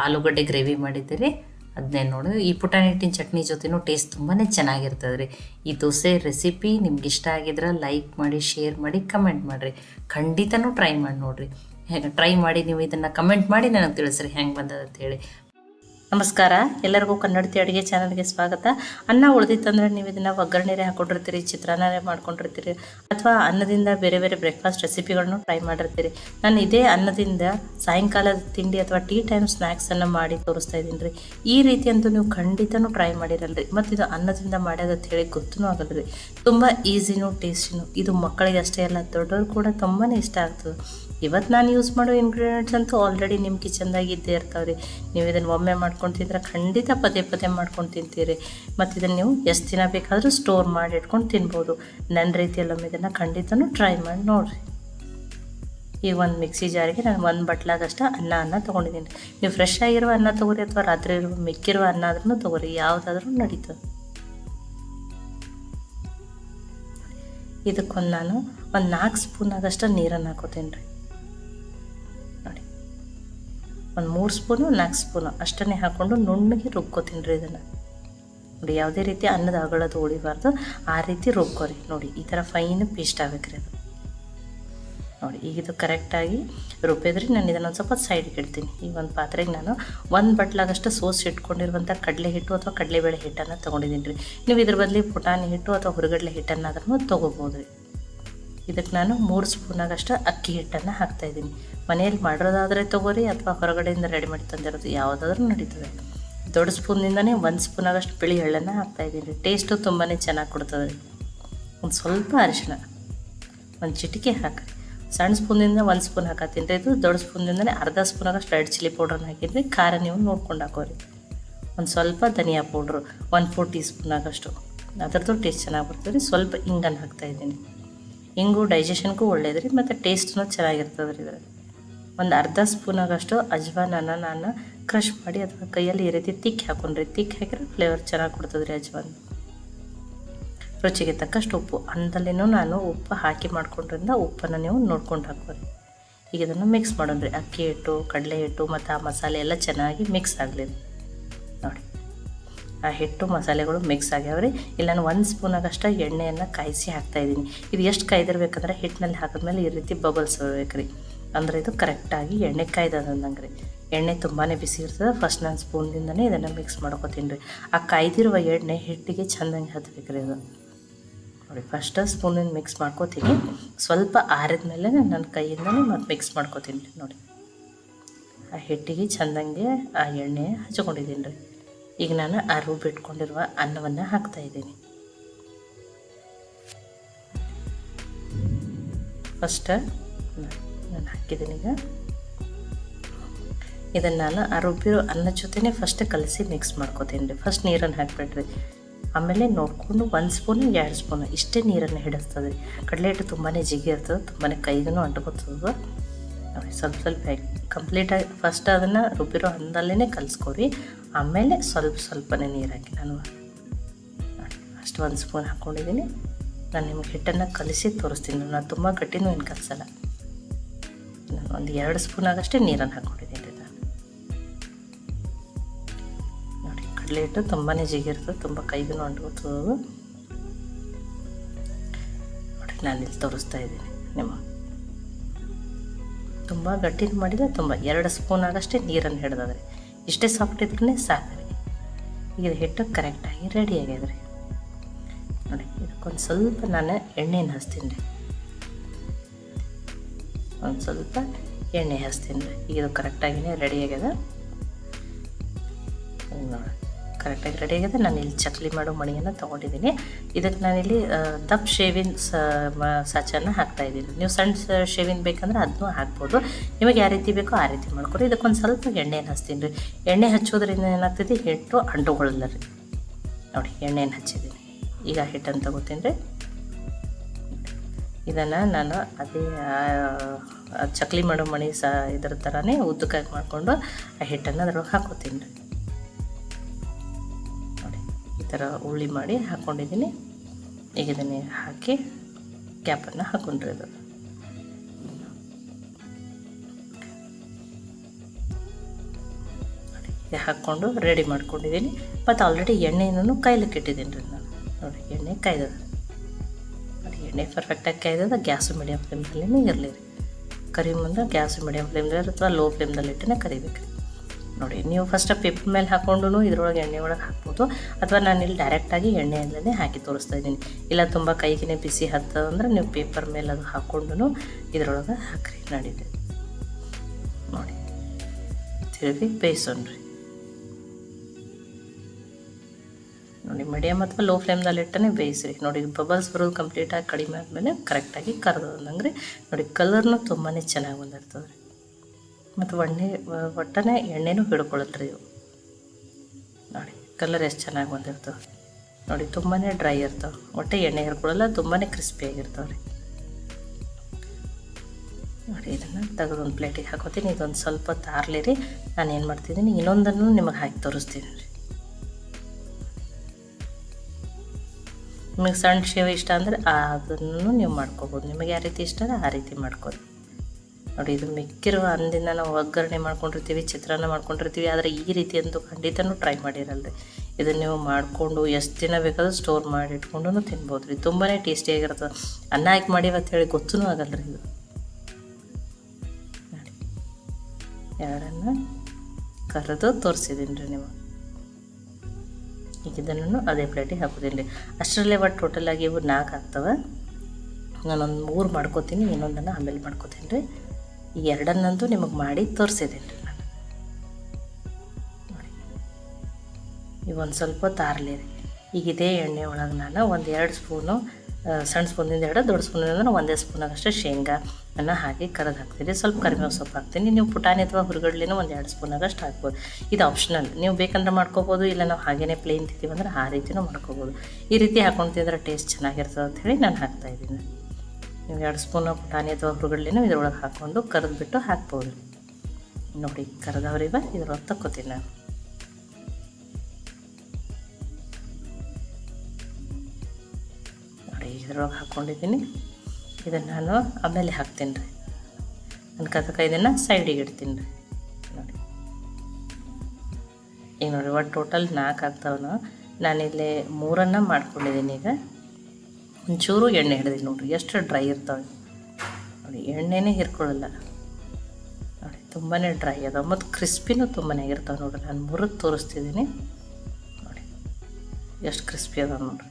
ಆಲೂಗಡ್ಡೆ ಗ್ರೇವಿ ಮಾಡಿದ್ದೆ ರೀ ಅದನ್ನೇ ನೋಡಿದ್ರೆ ಈ ಪುಟಾಣಿ ಹಿಟ್ಟಿನ ಚಟ್ನಿ ಜೊತೆನೂ ಟೇಸ್ಟ್ ತುಂಬಾ ಚೆನ್ನಾಗಿರ್ತದೆ ರೀ ಈ ದೋಸೆ ರೆಸಿಪಿ ನಿಮ್ಗೆ ಇಷ್ಟ ಆಗಿದ್ರೆ ಲೈಕ್ ಮಾಡಿ ಶೇರ್ ಮಾಡಿ ಕಮೆಂಟ್ ಮಾಡಿರಿ. ಖಂಡಿತನೂ ಟ್ರೈ ಮಾಡಿ ನೋಡಿರಿ. ಹೇಗೆ ಟ್ರೈ ಮಾಡಿ, ನೀವು ಇದನ್ನು ಕಮೆಂಟ್ ಮಾಡಿ ನನಗೆ ತಿಳಿಸ್ರಿ ಹೆಂಗೆ ಬಂದದ ಅಂತೇಳಿ ನಮಸ್ಕಾರ. ಎಲ್ಲರಿಗೂ ಕನ್ನಡತಿ ಅಡುಗೆ ಚಾನಲ್ಗೆ ಸ್ವಾಗತ. ಅನ್ನ ಉಳಿದಿತ್ತಂದ್ರೆ ನೀವು ಇದನ್ನು ಒಗ್ಗರಣೆರೆ ಹಾಕೊಂಡಿರ್ತೀರಿ ಚಿತ್ರಾನ್ನರೇ ಮಾಡ್ಕೊಂಡಿರ್ತೀರಿ, ಅಥವಾ ಅನ್ನದಿಂದ ಬೇರೆ ಬೇರೆ ಬ್ರೇಕ್ಫಾಸ್ಟ್ ರೆಸಿಪಿಗಳನ್ನು ಟ್ರೈ ಮಾಡಿರ್ತೀರಿ. ನಾನು ಇದೇ ಅನ್ನದಿಂದ ಸಾಯಂಕಾಲದ ತಿಂಡಿ ಅಥವಾ ಟೀ ಟೈಮ್ ಸ್ನ್ಯಾಕ್ಸನ್ನು ಮಾಡಿ ತೋರಿಸ್ತಾ ಇದ್ದೀನಿ ರೀ. ಈ ರೀತಿ ಅಂತೂ ನೀವು ಖಂಡಿತನೂ ಟ್ರೈ ಮಾಡಿರಲ್ರಿ. ಮತ್ತು ಇದು ಅನ್ನದಿಂದ ಮಾಡ್ಯೋದು ಅಂತ ಹೇಳಿ ಗೊತ್ತೂ ಆಗಲ್ಲ ರೀ ತುಂಬ ಈಸಿನೂ ಟೇಸ್ಟಿನೂ ಇದು ಮಕ್ಕಳಿಗೆ ಅಷ್ಟೇ ಅಲ್ಲ ದೊಡ್ಡವ್ರು ಕೂಡ ತುಂಬಾ ಇಷ್ಟ ಆಗ್ತದೆ. ಇವತ್ತು ನಾನು ಯೂಸ್ ಮಾಡೋ ಇಂಗ್ರೀಡಿಯೆಂಟ್ಸ್ ಅಂತೂ ಆಲ್ರೆಡಿ ನಿಮ್ಮ ಕಿಚನ್ದಾಗ ಇದ್ದೇ ಇರ್ತಾವೆ ರೀ ನೀವು ಇದನ್ನು ಒಮ್ಮೆ ಮಾಡ್ಕೊಂಡು ತಿಂದ್ರೆ ಖಂಡಿತ ಪದೇ ಪದೇ ಮಾಡ್ಕೊಂಡು ತಿಂತೀರಿ. ಮತ್ತು ಇದನ್ನು ನೀವು ಎಷ್ಟು ದಿನ ಬೇಕಾದರೂ ಸ್ಟೋರ್ ಮಾಡಿ ಇಟ್ಕೊಂಡು ತಿನ್ಬೋದು. ನನ್ನ ರೀತಿಯಲ್ಲೊಮ್ಮೆ ಇದನ್ನು ಖಂಡಿತನೂ ಟ್ರೈ ಮಾಡಿ ನೋಡಿರಿ. ಈಗ ಒಂದು ಮಿಕ್ಸಿ ಜಾರಿಗೆ ನಾನು ಒಂದು ಬಟ್ಲಾಗಷ್ಟು ಅನ್ನ ಅನ್ನ ತೊಗೊಂಡಿದ್ದೀನಿ. ನೀವು ಫ್ರೆಶ್ ಆಗಿರುವ ಅನ್ನ ತೊಗೊರಿ ಅಥವಾ ರಾತ್ರಿ ಇರುವ ಮಿಕ್ಕಿರುವ ಅನ್ನ ಆದ್ರೂ ತೊಗೊರಿ, ಯಾವುದಾದ್ರೂ ನಡೀತದೆ. ಇದಕ್ಕೊಂದು ನಾನು ಒಂದು ನಾಲ್ಕು ಸ್ಪೂನ್ ಆದಷ್ಟು ನೀರನ್ನು ಹಾಕೋತೀನಿ ರೀ ಒಂದು ಮೂರು ಸ್ಪೂನು ನಾಲ್ಕು ಸ್ಪೂನು ಅಷ್ಟನ್ನೇ ಹಾಕ್ಕೊಂಡು ನುಣ್ಣಗೆ ರುಬ್ಕೋತೀನಿ ಇದನ್ನು. ನೋಡಿ, ಯಾವುದೇ ರೀತಿ ಅನ್ನದ ಅಗಳದು ಉಳಿಬಾರ್ದು. ಆ ರೀತಿ ರುಬ್ಕೋರಿ. ನೋಡಿ, ಈ ಥರ ಫೈನ್ ಪೇಸ್ಟ್ ಆಗಬೇಕ್ರಿ ಅದು. ನೋಡಿ, ಈಗ ಇದು ಕರೆಕ್ಟಾಗಿ ರುಬ್ಬಿದ್ರೆ ನಾನು ಇದನ್ನು ಒಂದು ಸ್ವಲ್ಪ ಸೈಡ್ಗೆ ಇಡ್ತೀನಿ. ಈ ಒಂದು ಪಾತ್ರೆಗೆ ನಾನು ಒಂದು ಬಟ್ಲಾಗಷ್ಟು ಸೋಸ್ ಇಟ್ಕೊಂಡಿರುವಂಥ ಕಡಲೆ ಹಿಟ್ಟು ಅಥವಾ ಕಡಲೆಬೇಳೆ ಹಿಟ್ಟನ್ನು ತೊಗೊಂಡಿದ್ದೀನಿ ರೀ. ನೀವು ಇದ್ರ ಬದಲಿ ಪುಟಾಣಿ ಹಿಟ್ಟು ಅಥವಾ ಹುರುಗಡಲೆ ಹಿಟ್ಟನ್ನಾದ್ರೂ ತೊಗೋಬೋದು ರೀ. ಇದಕ್ಕೆ ನಾನು ಮೂರು ಸ್ಪೂನಾಗಷ್ಟು ಅಕ್ಕಿ ಹಿಟ್ಟನ್ನು ಹಾಕ್ತಾಯಿದ್ದೀನಿ ಮನೆಯಲ್ಲಿ ಮಾಡಿರೋದಾದರೆ ತೊಗೋರಿ ಅಥವಾ ಹೊರಗಡೆಯಿಂದ ರೆಡಿಮೇಡ್ ಮಾಡಿ ತಂದಿರೋದು ಯಾವುದಾದ್ರೂ ನಡೀತದೆ. ದೊಡ್ಡ ಸ್ಪೂನಿಂದನೇ ಒಂದು ಸ್ಪೂನಾಗಷ್ಟು ಬಿಳಿ ಎಳ್ಳನ್ನು ಹಾಕ್ತಾಯಿದ್ದೀನಿ ಟೇಸ್ಟು ತುಂಬಾ ಚೆನ್ನಾಗಿ ಕೊಡ್ತದೆ. ಒಂದು ಸ್ವಲ್ಪ ಅರಿಶಿನ ಒಂದು ಚಿಟಿಕೆ ಹಾಕಿ. ಸಣ್ಣ ಸ್ಪೂನಿಂದ ಒಂದು ಸ್ಪೂನ್ ಹಾಕತ್ತೀನಿ ಇದು. ದೊಡ್ಡ ಸ್ಪೂನಿಂದನೇ ಅರ್ಧ ಸ್ಪೂನಾಗಷ್ಟು ರೆಡ್ ಚಿಲ್ಲಿ ಪೌಡ್ರನ್ನ ಹಾಕಿದ್ರೆ ಖಾರ ನೀವು ನೋಡ್ಕೊಂಡು ಹಾಕೋರಿ. ಒಂದು ಸ್ವಲ್ಪ ಧನಿಯಾ powder one four teaspoon ಆಗಷ್ಟು ಅದರದ್ದು ಟೇಸ್ಟ್ ಚೆನ್ನಾಗಿ ಬರ್ತದೆ ಸ್ವಲ್ಪ ಹಿಂಗನ್ನು ಹಾಕ್ತಾಯಿದ್ದೀನಿ ಹಿಂಗು ಡೈಜೆಷನ್ಗೂ ಒಳ್ಳೇದು ರೀ, ಮತ್ತು ಟೇಸ್ಟ್ನೂ ಚೆನ್ನಾಗಿರ್ತದೆ ರೀ ಇದ್ರಲ್ಲಿ. ಒಂದು ಅರ್ಧ ಸ್ಪೂನಾಗಷ್ಟು ಅಜ್ವಾನನ ನಾನು ಕ್ರಷ್ ಮಾಡಿ ಅಥವಾ ಕೈಯಲ್ಲಿ ಈ ರೀತಿ ತಿಕ್ಕಿ ಹಾಕೊಂಡ್ರಿ. ತಿಕ್ಕಿ ಹಾಕಿದ್ರೆ ಫ್ಲೇವರ್ ಚೆನ್ನಾಗಿ ಕೊಡ್ತದೆ ರೀ ಅಜ್ವಾನ್. ರುಚಿಗೆ ತಕ್ಕಷ್ಟು ಉಪ್ಪು. ಅಂದಲ್ಲಿನೂ ನಾನು ಉಪ್ಪು ಹಾಕಿ ಮಾಡ್ಕೊಂಡ್ರಿಂದ ಉಪ್ಪನ್ನು ನೀವು ನೋಡ್ಕೊಂಡು ಹಾಕೋರಿ ಈಗ ಇದನ್ನು ಮಿಕ್ಸ್ ಮಾಡೋಣ್ರಿ. ಅಕ್ಕಿ ಹಿಟ್ಟು, ಕಡಲೆ ಹಿಟ್ಟು, ಮತ್ತು ಆ ಮಸಾಲೆ ಎಲ್ಲ ಚೆನ್ನಾಗಿ ಮಿಕ್ಸ್ ಆಗಲಿ. ಆ ಹಿಟ್ಟು ಮಸಾಲೆಗಳು ಮಿಕ್ಸ್ ಆಗ್ಯಾವ್ರಿ. ಇಲ್ಲ ನಾನು ಒಂದು ಸ್ಪೂನಾಗಷ್ಟು ಎಣ್ಣೆಯನ್ನು ಕಾಯಿಸಿ ಹಾಕ್ತಾಯಿದ್ದೀನಿ ಇದು ಎಷ್ಟು ಕಾಯ್ದಿರ್ಬೇಕಂದ್ರೆ ಹಿಟ್ಟಿನಲ್ಲಿ ಹಾಕಿದ್ಮೇಲೆ ಈ ರೀತಿ ಬಬಲ್ಸ್ ಬರ್ಬೇಕು ರೀ ಅಂದರೆ ಇದು ಕರೆಕ್ಟಾಗಿ ಎಣ್ಣೆ ಕಾಯ್ದಂದಂಗೆ ರೀ ಎಣ್ಣೆ ತುಂಬಾ ಬಿಸಿ ಇರ್ತದೆ. ಫಸ್ಟ್ ನಾನು ಸ್ಪೂನ್ದಿಂದನೇ ಇದನ್ನು ಮಿಕ್ಸ್ ಮಾಡ್ಕೊತೀನಿ ರೀ ಆ ಕಾಯ್ದಿರುವ ಎಣ್ಣೆ ಹಿಟ್ಟಿಗೆ ಚೆಂದಂಗೆ ಹತ್ಬೇಕು ರೀ ಅದು. ನೋಡಿ ಫಸ್ಟ್ ಸ್ಪೂನಿಂದ ಮಿಕ್ಸ್ ಮಾಡ್ಕೋತೀನಿ. ಸ್ವಲ್ಪ ಆರಿದ ಆರಿದ್ಮೇಲೆ ನನ್ನ ಕೈಯಿಂದನೇ ಮತ್ತೆ ಮಿಕ್ಸ್ ಮಾಡ್ಕೋತೀನಿ ರೀ ನೋಡಿ, ಆ ಹಿಟ್ಟಿಗೆ ಚೆಂದಂಗೆ ಆ ಎಣ್ಣೆ ಹಚ್ಕೊಂಡಿದ್ದೀನಿ ರೀ ಈಗ ನಾನು ಆ ರುಬ್ಬಿಟ್ಕೊಂಡಿರುವ ಅನ್ನವನ್ನು ಹಾಕ್ತಾಯಿದ್ದೀನಿ ಫಸ್ಟ್ ನಾನು ಹಾಕಿದ್ದೀನಿ ಈಗ. ಇದನ್ನು ನಾನು ಆ ರುಬ್ಬಿರೋ ಅನ್ನ ಜೊತೆನೆ ಫಸ್ಟ್ ಕಲಸಿ ಮಿಕ್ಸ್ ಮಾಡ್ಕೋತೀನಿ ರೀ. ಫಸ್ಟ್ ನೀರನ್ನು ಹಾಕಿಬಿಟ್ರಿ ಆಮೇಲೆ ನೋಡಿಕೊಂಡು ಒಂದು ಸ್ಪೂನು ಎರಡು ಸ್ಪೂನು ಇಷ್ಟೇ ನೀರನ್ನು ಹಿಡಿಸ್ತದೆ ಕಡಲೆ ಹಿಟ್ಟು ತುಂಬಾ ಜಿಗಿ ಇರ್ತದೆ ತುಂಬಾ ಕೈಗೂ ಅಂಟ್ಕೊತದ. ಸ್ವಲ್ಪ ಸ್ವಲ್ಪ ಕಂಪ್ಲೀಟಾಗಿ ಫಸ್ಟ್ ಅದನ್ನು ರುಬ್ಬಿರೋ ಅನ್ನದಲ್ಲೇ ಕಲಿಸ್ಕೊರಿ. ಆಮೇಲೆ ಸ್ವಲ್ಪ ಸ್ವಲ್ಪನೇ ನೀರು ಹಾಕಿ ನಾನು ಅಷ್ಟು ಒಂದು ಸ್ಪೂನ್ ಹಾಕ್ಕೊಂಡಿದ್ದೀನಿ. ನಾನು ನಿಮ್ಗೆ ಹಿಟ್ಟನ್ನು ಕಲಿಸಿ ತೋರಿಸ್ತೀನಿ. ನಾನು ತುಂಬ ಗಟ್ಟಿನೂ ಏನು ಕಲಿಸಲ್ಲ. ನಾನು ಒಂದು ಎರಡು ಸ್ಪೂನ್ ಆಗಷ್ಟೇ ನೀರನ್ನು ಹಾಕ್ಕೊಂಡಿದ್ದೀನಿ ನಾನು ನೋಡಿ, ಕಡಲೆ ಹಿಟ್ಟು ತುಂಬಾ ಜಿಗಿರ್ತದೆ ತುಂಬ ಕೈಗೂ ಅಂಟ್ಕೊತದೆ ನೋಡಿ ನಾನು ಇಲ್ಲಿ ತೋರಿಸ್ತಾ ಇದ್ದೀನಿ ನಿಮ್ಮ. ತುಂಬ ಗಟ್ಟಿನ ಮಾಡಿದರೆ ತುಂಬ. ಎರಡು ಸ್ಪೂನ್ ಆಗಷ್ಟೇ ನೀರನ್ನು ಹಿಡ್ದದ್ರಿ. ಇಷ್ಟೇ ಸಾಫ್ಟ್ ಇದ್ರೆ ಸಾಕು ರೀ. ಈಗ ಹಿಟ್ಟು ಕರೆಕ್ಟಾಗಿ ರೆಡಿ ಆಗ್ಯದ ರೀ ನೋಡಿ, ಇದಕ್ಕೊಂದು ಸ್ವಲ್ಪ ನಾನು ಎಣ್ಣೆನ ಹಚ್ತೀನಿ ರೀ. ಒಂದು ಸ್ವಲ್ಪ ಎಣ್ಣೆ ಹಚ್ತೀನಿ ರೀ. ಈಗ ಇದು ಕರೆಕ್ಟಾಗಿನೇ ರೆಡಿ ಆಗ್ಯದ. ನೋಡಿ ಕರೆಕ್ಟಾಗಿ ರೆಡಿ ಆಗಿದೆ. ನಾನು ಇಲ್ಲಿ ಚಕ್ಲಿ ಮಾಡೋ ಮಣಿಯನ್ನು ತೊಗೊಂಡಿದ್ದೀನಿ. ಇದಕ್ಕೆ ನಾನಿಲ್ಲಿ ದಪ್ಪ ಶೇವಿನ ಸಾಚನ್ನು ಹಾಕ್ತಾ ಇದ್ದೀನಿ. ನೀವು ಸಣ್ಣ ಶೇವಿನ ಬೇಕಂದ್ರೆ ಅದನ್ನೂ ಹಾಕ್ಬೋದು. ನಿಮಗೆ ಯಾವ ರೀತಿ ಬೇಕೋ ಆ ರೀತಿ ಮಾಡ್ಕೊಡಿ. ಇದಕ್ಕೊಂದು ಸ್ವಲ್ಪ ಎಣ್ಣೆನ ಹಚ್ತೀನಿ ರೀ. ಎಣ್ಣೆ ಹಚ್ಚೋದ್ರಿಂದ ಏನಾಗ್ತದೆ ಹಿಟ್ಟು ಅಂಟುಗೊಳ್ಳಲ್ಲ ರೀ. ನೋಡಿ, ಎಣ್ಣೆನ ಹಚ್ಚಿದ್ದೀನಿ. ಈಗ ಹಿಟ್ಟನ್ನು ತಗೋತೀನಿ ರೀ. ಇದನ್ನು ನಾನು ಅದೇ ಚಕ್ಲಿ ಮಾಡೋ ಮಣಿ ಸಹ ಇದ್ರ ಥರನೇ ಉದ್ದಕ್ಕಾಗಿ ಮಾಡಿಕೊಂಡು ಆ ಹಿಟ್ಟನ್ನು ಅದ್ರೊಳಗೆ ಹಾಕೋತೀನಿ ರೀ. ಥರ ಉಳ್ಳಿ ಮಾಡಿ ಹಾಕ್ಕೊಂಡಿದ್ದೀನಿ ಈಗ ಇದನ್ನೇ ಹಾಕಿ ಕ್ಯಾಪನ್ನು ಹಾಕೊಂಡ್ರಿ ಅದು ನೋಡಿ, ಈಗ ಹಾಕ್ಕೊಂಡು ರೆಡಿ ಮಾಡ್ಕೊಂಡಿದ್ದೀನಿ. ಮತ್ತು ಆಲ್ರೆಡಿ ಎಣ್ಣೆಯನ್ನು ಕಾಯ್ಲಿಕ್ಕೆ ಇಟ್ಟಿದ್ದೀನಿ ರೀ ನಾನು. ನೋಡಿ ಎಣ್ಣೆ ಕಾಯ್ದದ. ನೋಡಿ ಎಣ್ಣೆ ಪರ್ಫೆಕ್ಟಾಗಿ ಕಾಯ್ದದ. ಗ್ಯಾಸು ಮೀಡಿಯಮ್ ಫ್ಲೇಮ್ದಲ್ಲೇ ಇರಲಿ ರೀ. ಕರಿ ಮುಂದೆ ಗ್ಯಾಸು ಮೀಡಿಯಮ್ ಫ್ಲೇಮ್ದಲ್ಲಿ ಅಥವಾ ಲೋ ಫ್ಲೇಮ್ದಲ್ಲಿ ಇಟ್ಟನೇ ಕರಿಬೇಕು ರೀ ನೋಡಿ, ನೀವು ಫಸ್ಟ್ ಪೇಪರ್ ಮೇಲೆ ಹಾಕೊಂಡು ಇದ್ರೊಳಗೆ ಎಣ್ಣೆ ಒಳಗೆ ಹಾಕ್ಬೋದು. ಅಥವಾ ನಾನು ಇಲ್ಲಿ ಡೈರೆಕ್ಟಾಗಿ ಎಣ್ಣೆಯಲ್ಲೇ ಹಾಕಿ ತೋರಿಸ್ತಾ ಇದ್ದೀನಿ. ಇಲ್ಲ ತುಂಬ ಕೈಗಿನೇ ಬಿಸಿ ಹತ್ತದಂದ್ರೆ ನೀವು ಪೇಪರ್ ಮೇಲೆ ಅದು ಹಾಕ್ಕೊಂಡು ಇದ್ರೊಳಗೆ ಹಾಕ್ರಿ ನಡೀತೈತೆ ನೋಡಿ, ತಿರುಗಿ ಬೇಯಿಸೋಣ್ರಿ. ನೋಡಿ ಮೀಡಿಯಮ್ ಅಥವಾ ಲೋ ಫ್ಲೇಮ್ದಲ್ಲಿ ಇಟ್ಟನೆ ಬೇಯಿಸ್ರಿ. ನೋಡಿ ಬಬಲ್ಸ್ ಬರೋದು ಕಂಪ್ಲೀಟಾಗಿ ಕಡಿಮೆ ಆದಮೇಲೆ ಕರೆಕ್ಟಾಗಿ ಕರೆದಂಗೆ ನೋಡಿ ಕಲರ್ನು ತುಂಬಾ ಚೆನ್ನಾಗಿ ಬಂದಿರ್ತದೆ ರೀ ಮತ್ತು ಒಣ್ಣೆ ಒಟ್ಟನೆ ಎಣ್ಣೆನೂ ಹಿಡ್ಕೊಳ್ಳುತ್ತೆ ರೀ ಇವು. ನೋಡಿ ಕಲರ್ ಎಷ್ಟು ಚೆನ್ನಾಗಿ ಬಂದಿರ್ತವೆ. ನೋಡಿ ತುಂಬಾ ಡ್ರೈ ಇರ್ತವೆ. ಒಟ್ಟೆ ಎಣ್ಣೆ ಹಿಡ್ಕೊಳ್ಳಲ್ಲ ತುಂಬಾ ಕ್ರಿಸ್ಪಿಯಾಗಿರ್ತಾವೆ ರೀ. ನೋಡಿ, ಇದನ್ನು ತೆಗೆದು ಒಂದು ಪ್ಲೇಟಿಗೆ ಹಾಕೋತೀನಿ. ಇದೊಂದು ಸ್ವಲ್ಪ ತಾರಲಿ ರೀ. ನಾನು ಏನು ಮಾಡ್ತಿದ್ದೀನಿ, ಇನ್ನೊಂದನ್ನು ನಿಮಗೆ ಹಾಕಿ ತೋರಿಸ್ತೀನಿ ರೀ. ನಿಮಗೆ ಸಣ್ಣ ಶೇವ್ ಇಷ್ಟ ಅಂದರೆ ಅದನ್ನು ನೀವು ಮಾಡ್ಕೋಬೋದು. ನಿಮಗೆ ಯಾವ ರೀತಿ ಇಷ್ಟ ಅಂದರೆ ಆ ರೀತಿ ಮಾಡ್ಕೊರಿ. ನೋಡಿ, ಇದು ಮಿಕ್ಕಿರುವ ಅಂದಿನ ನಾವು ಒಗ್ಗರಣೆ ಮಾಡ್ಕೊಂಡಿರ್ತೀವಿ, ಚಿತ್ರಾನ್ನ ಮಾಡ್ಕೊಂಡಿರ್ತೀವಿ. ಆದರೆ ಈ ರೀತಿ ಅಂತ ಖಂಡಿತನೂ ಟ್ರೈ ಮಾಡಿರಲ್ಲ ರೀ ಇದನ್ನು ನೀವು ಮಾಡಿಕೊಂಡು ಎಷ್ಟು ದಿನ ಬೇಕಾದರೂ ಸ್ಟೋರ್ ಮಾಡಿ ಇಟ್ಕೊಂಡು ತಿನ್ಬೋದು ರೀ ತುಂಬಾ ಟೇಸ್ಟಿಯಾಗಿರ್ತದೆ ಅನ್ನ ಹಾಕಿ ಅಂತ ಹೇಳಿ ಗೊತ್ತೂ ಆಗಲ್ಲ ರೀ ಇದು ಎರಡನ್ನು ಕರೆದು ತೋರಿಸಿದ್ದೀನಿ ರೀ ನೀವು. ಈಗ ಇದನ್ನು ಅದೇ ಪ್ಲೇಟಿಗೆ ಹಾಕೋದೀನಿ ರೀ. ಅಷ್ಟರಲ್ಲೇ ಒಟ್ಟು ಆಗಿ ಇವು ನಾಲ್ಕು ಆಗ್ತವೆ. ನಾನೊಂದು ಮೂರು ಮಾಡ್ಕೋತೀನಿ, ಇನ್ನೊಂದನ್ನು ಆಮೇಲೆ ಮಾಡ್ಕೋತೀನಿ ರೀ. ಈ ಎರಡನ್ನಂತೂ ನಿಮಗೆ ಮಾಡಿ ತೋರಿಸಿದ್ದೀನಿ ರೀ ನಾನು ಈಗ ಒಂದು ಸ್ವಲ್ಪ ತಾರಲಿ ರೀ ಈಗ ಇದೇ ಎಣ್ಣೆ ಒಳಗೆ ನಾನು ಒಂದು ಎರಡು ಸ್ಪೂನು ಸಣ್ಣ ಸ್ಪೂನಿಂದ ಎರಡು ದೊಡ್ಡ ಸ್ಪೂನಿಂದ ಒಂದೇ ಸ್ಪೂನಾಗಷ್ಟು ಶೇಂಗಾ ಅನ್ನ ಹಾಕಿ ಕರೆದು ಹಾಕ್ತೀನಿ ಸ್ವಲ್ಪ ಕರಿಬೇವು ಸೊಪ್ಪು ಹಾಕ್ತೀನಿ. ನೀವು ಪುಟಾಣಿ ಅಥವಾ ಹುರುಗಡ್ಲಿನೂ ಒಂದು ಎರಡು ಸ್ಪೂನಾಗಷ್ಟು ಹಾಕ್ಬೋದು. ಇದು ಆಪ್ಷನಲ್. ನೀವು ಬೇಕಂದ್ರೆ ಮಾಡ್ಕೋಬೋದು, ಇಲ್ಲ ನಾವು ಹಾಗೇ ಪ್ಲೇನ್ ತಿಂತೀವಿ ಅಂದ್ರೆ ಆ ರೀತಿಯೂ ಮಾಡ್ಕೋಬೋದು. ಈ ರೀತಿ ಹಾಕೊಂಡು ತಿಂದ್ರೆ ಟೇಸ್ಟ್ ಚೆನ್ನಾಗಿರ್ತದೆ ಅಂತ ಹೇಳಿ ನಾನು ಹಾಕ್ತಾಯಿದ್ದೀನಿ ನೀವು ಎರಡು ಸ್ಪೂನ್ ಪುಟಾಣಿ ಅಥವಾ ಹುರುಗಡ್ಲಿನೂ ಇದ್ರೊಳಗೆ ಹಾಕ್ಕೊಂಡು ಕರೆದ್ಬಿಟ್ಟು ಹಾಕ್ಬೋದು. ನೋಡಿ, ಕರೆದವ್ರಿವ, ಇದ್ರೊಳಗೆ ತಕ್ಕೋತೀನಿ ನಾನು. ನೋಡಿ, ಇದ್ರೊಳಗೆ ಹಾಕ್ಕೊಂಡಿದ್ದೀನಿ. ಇದನ್ನು ನಾನು ಆಮೇಲೆ ಹಾಕ್ತೀನಿ ರೀ. ಅನ್ಕತಕ್ಕ ಇದನ್ನು ಸೈಡಿಗೆ ಇಡ್ತೀನಿ ರೀ. ನೋಡಿ. ಈಗ ನೋಡಿ ಒಟ್ಟು ಟೋಟಲ್ ನಾಲ್ಕು ಆಗ್ತಾವನು. ನಾನಿಲ್ಲಿ ಮೂರನ್ನು ಮಾಡ್ಕೊಂಡಿದ್ದೀನಿ ಈಗ. ಒಂಚೂರು ಎಣ್ಣೆ ಹಿಡಿದೀನಿ ನೋಡ್ರಿ, ಎಷ್ಟು ಡ್ರೈ ಇರ್ತಾವೆ ನೋಡಿ, ಎಣ್ಣೆನೇ ಹಿರ್ಕೊಳ್ಳಲ್ಲ. ನೋಡಿ ತುಂಬಾ ಡ್ರೈ ಅದಾವೆ ಮತ್ತು ಕ್ರಿಸ್ಪಿನೂ ತುಂಬಾ ಆಗಿರ್ತಾವೆ ನೋಡಿ ನಾನು ಮುರಿದು ತೋರಿಸ್ತಿದ್ದೀನಿ ನೋಡಿ, ಎಷ್ಟು ಕ್ರಿಸ್ಪಿ ಅದಾವೆ ನೋಡ್ರಿ.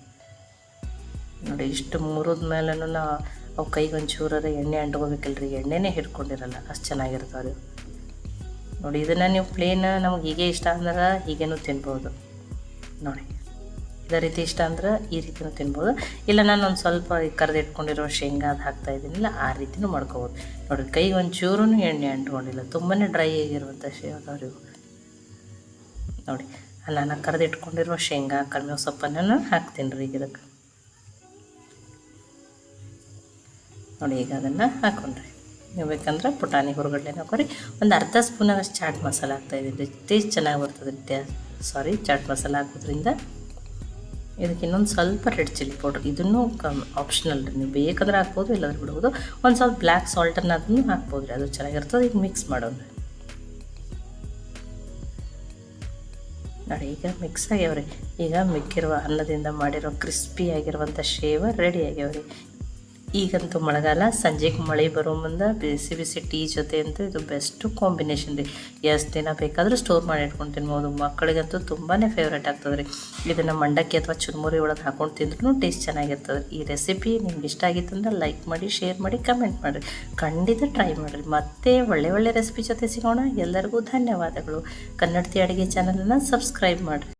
ನೋಡಿ, ಇಷ್ಟು ಮುರಿದ ಮೇಲೂ ನಾವು ಅವು ಕೈಗೆ ಒಂಚೂರರ ಎಣ್ಣೆ ಅಂಟ್ಕೋಬೇಕಲ್ರಿ, ಎಣ್ಣೆನೇ ಹಿಡ್ಕೊಂಡಿರಲ್ಲ, ಅಷ್ಟು ಚೆನ್ನಾಗಿರ್ತಾವೆ ರೀ. ನೋಡಿ, ಇದನ್ನು ನೀವು ಪ್ಲೇನ್ ನಮಗೆ ಹೀಗೆ ಇಷ್ಟ ಅಂದ್ರೆ ಹೀಗೇನು ತಿನ್ಬೋದು. ನೋಡಿ ಇದೇ ರೀತಿ ಇಷ್ಟ ಅಂದ್ರೆ ಈ ರೀತಿನೂ ತಿನ್ಬೋದು. ಇಲ್ಲ ನಾನು ಒಂದು ಸ್ವಲ್ಪ ಕರೆದಿಟ್ಕೊಂಡಿರೋ ಶೇಂಗಾ ಅದು ಹಾಕ್ತಾ ಇದ್ದೀನಿಲ್ಲ, ಆ ರೀತಿನೂ ಮಾಡ್ಕೋಬೋದು. ನೋಡಿ ಕೈಗೆ ಒಂಚೂರೂ ಎಣ್ಣೆ ಅಂಟ್ಕೊಂಡಿಲ್ಲ ತುಂಬಾ ಡ್ರೈ ಆಗಿರುವಂಥ ಶೇ ಅದಾವ್ರಿ ಇವು. ನೋಡಿ ನಾನು ಕರೆದಿಟ್ಕೊಂಡಿರೋ ಶೇಂಗಾ ಕಡಿಮೆ ಸೊಪ್ಪನ್ನು ಹಾಕ್ತೀನಿ ರೀ ಇದಕ್ಕೆ. ನೋಡಿ, ಈಗ ಅದನ್ನು ಹಾಕೊಂಡ್ರಿ ನೀವು ಬೇಕಂದ್ರೆ ಪುಟಾಣಿ ಹುರುಗಡ್ಲೆನ ಹಾಕೋರಿ. ಒಂದು ಅರ್ಧ ಸ್ಪೂನಾಗಷ್ಟು ಚಾಟ್ ಮಸಾಲ ಹಾಕ್ತಾಯಿದ್ದೀನಿ ಟೇಸ್ಟ್ ಚೆನ್ನಾಗಿ ಬರ್ತದೆ ಸಾರಿ ಚಾಟ್ ಮಸಾಲ ಹಾಕೋದ್ರಿಂದ. ಇದಕ್ಕೆ ಇನ್ನೊಂದು ಸ್ವಲ್ಪ ರೆಡ್ ಚಿಲ್ಲಿ ಪೌಡ್ರ್ ಇದನ್ನು ಕಮ್ ಆಪ್ಷನಲ್ ನೀವು ಬೇಕಂದ್ರೆ ಹಾಕ್ಬೋದು, ಇಲ್ಲಾಂದ್ರೆ ಬಿಡ್ಬೋದು. ಒಂದು ಸ್ವಲ್ಪ ಬ್ಲ್ಯಾಕ್ ಸಾಲ್ಟನ್ನು ಅದನ್ನು ಹಾಕ್ಬೋದು ರೀ ಅದು ಚೆನ್ನಾಗಿರ್ತದೆ, ಈಗ ಮಿಕ್ಸ್ ಮಾಡೋಣ. ನೋಡಿ, ಈಗ ಮಿಕ್ಸ್ ಆಗ್ಯಾವ್ರಿ. ಈಗ ಮಿಕ್ಕಿರುವ ಅನ್ನದಿಂದ ಮಾಡಿರೋ ಕ್ರಿಸ್ಪಿ ಆಗಿರುವಂಥ ಶೇವ ರೆಡಿ ಆಗ್ಯಾವ್ರಿ. ಈಗಂತೂ ಮಳೆಗಾಲ, ಸಂಜೆಗೆ ಮಳೆ ಬರೋ ಮುಂದೆ ಬಿಸಿ ಬಿಸಿ ಟೀ ಜೊತೆ ಅಂತೂ ಇದು ಬೆಸ್ಟ್ ಕಾಂಬಿನೇಷನ್ ರೀ. ಎಷ್ಟು ದಿನ ಬೇಕಾದರೂ ಸ್ಟೋರ್ ಮಾಡಿ ಇಟ್ಕೊಂಡು ತಿನ್ಬೋದು. ಮಕ್ಕಳಿಗಂತೂ ತುಂಬಾ ಫೇವ್ರೇಟ್ ಆಗ್ತದೆ ರೀ ಇದನ್ನು ಮಂಡಕ್ಕಿ ಅಥವಾ ಚುರುಮುರಿ ಒಳಗೆ ಹಾಕೊಂಡು ತಿಂದ್ರೂ ಟೇಸ್ಟ್ ಚೆನ್ನಾಗಿರ್ತದೆ ಈ ರೆಸಿಪಿ ನಿಮ್ಗೆ ಇಷ್ಟ ಆಗಿತ್ತು ಅಂದ್ರೆ ಲೈಕ್ ಮಾಡಿ ಶೇರ್ ಮಾಡಿ ಕಮೆಂಟ್ ಮಾಡಿರಿ. ಖಂಡಿತ ಟ್ರೈ ಮಾಡಿರಿ. ಮತ್ತೆ ಒಳ್ಳೆ ಒಳ್ಳೆ ರೆಸಿಪಿ ಜೊತೆ ಸಿಗೋಣ. ಎಲ್ಲರಿಗೂ ಧನ್ಯವಾದಗಳು. ಕನ್ನಡತಿ ಅಡುಗೆ ಚಾನಲನ್ನು ಸಬ್ಸ್ಕ್ರೈಬ್ ಮಾಡಿರಿ.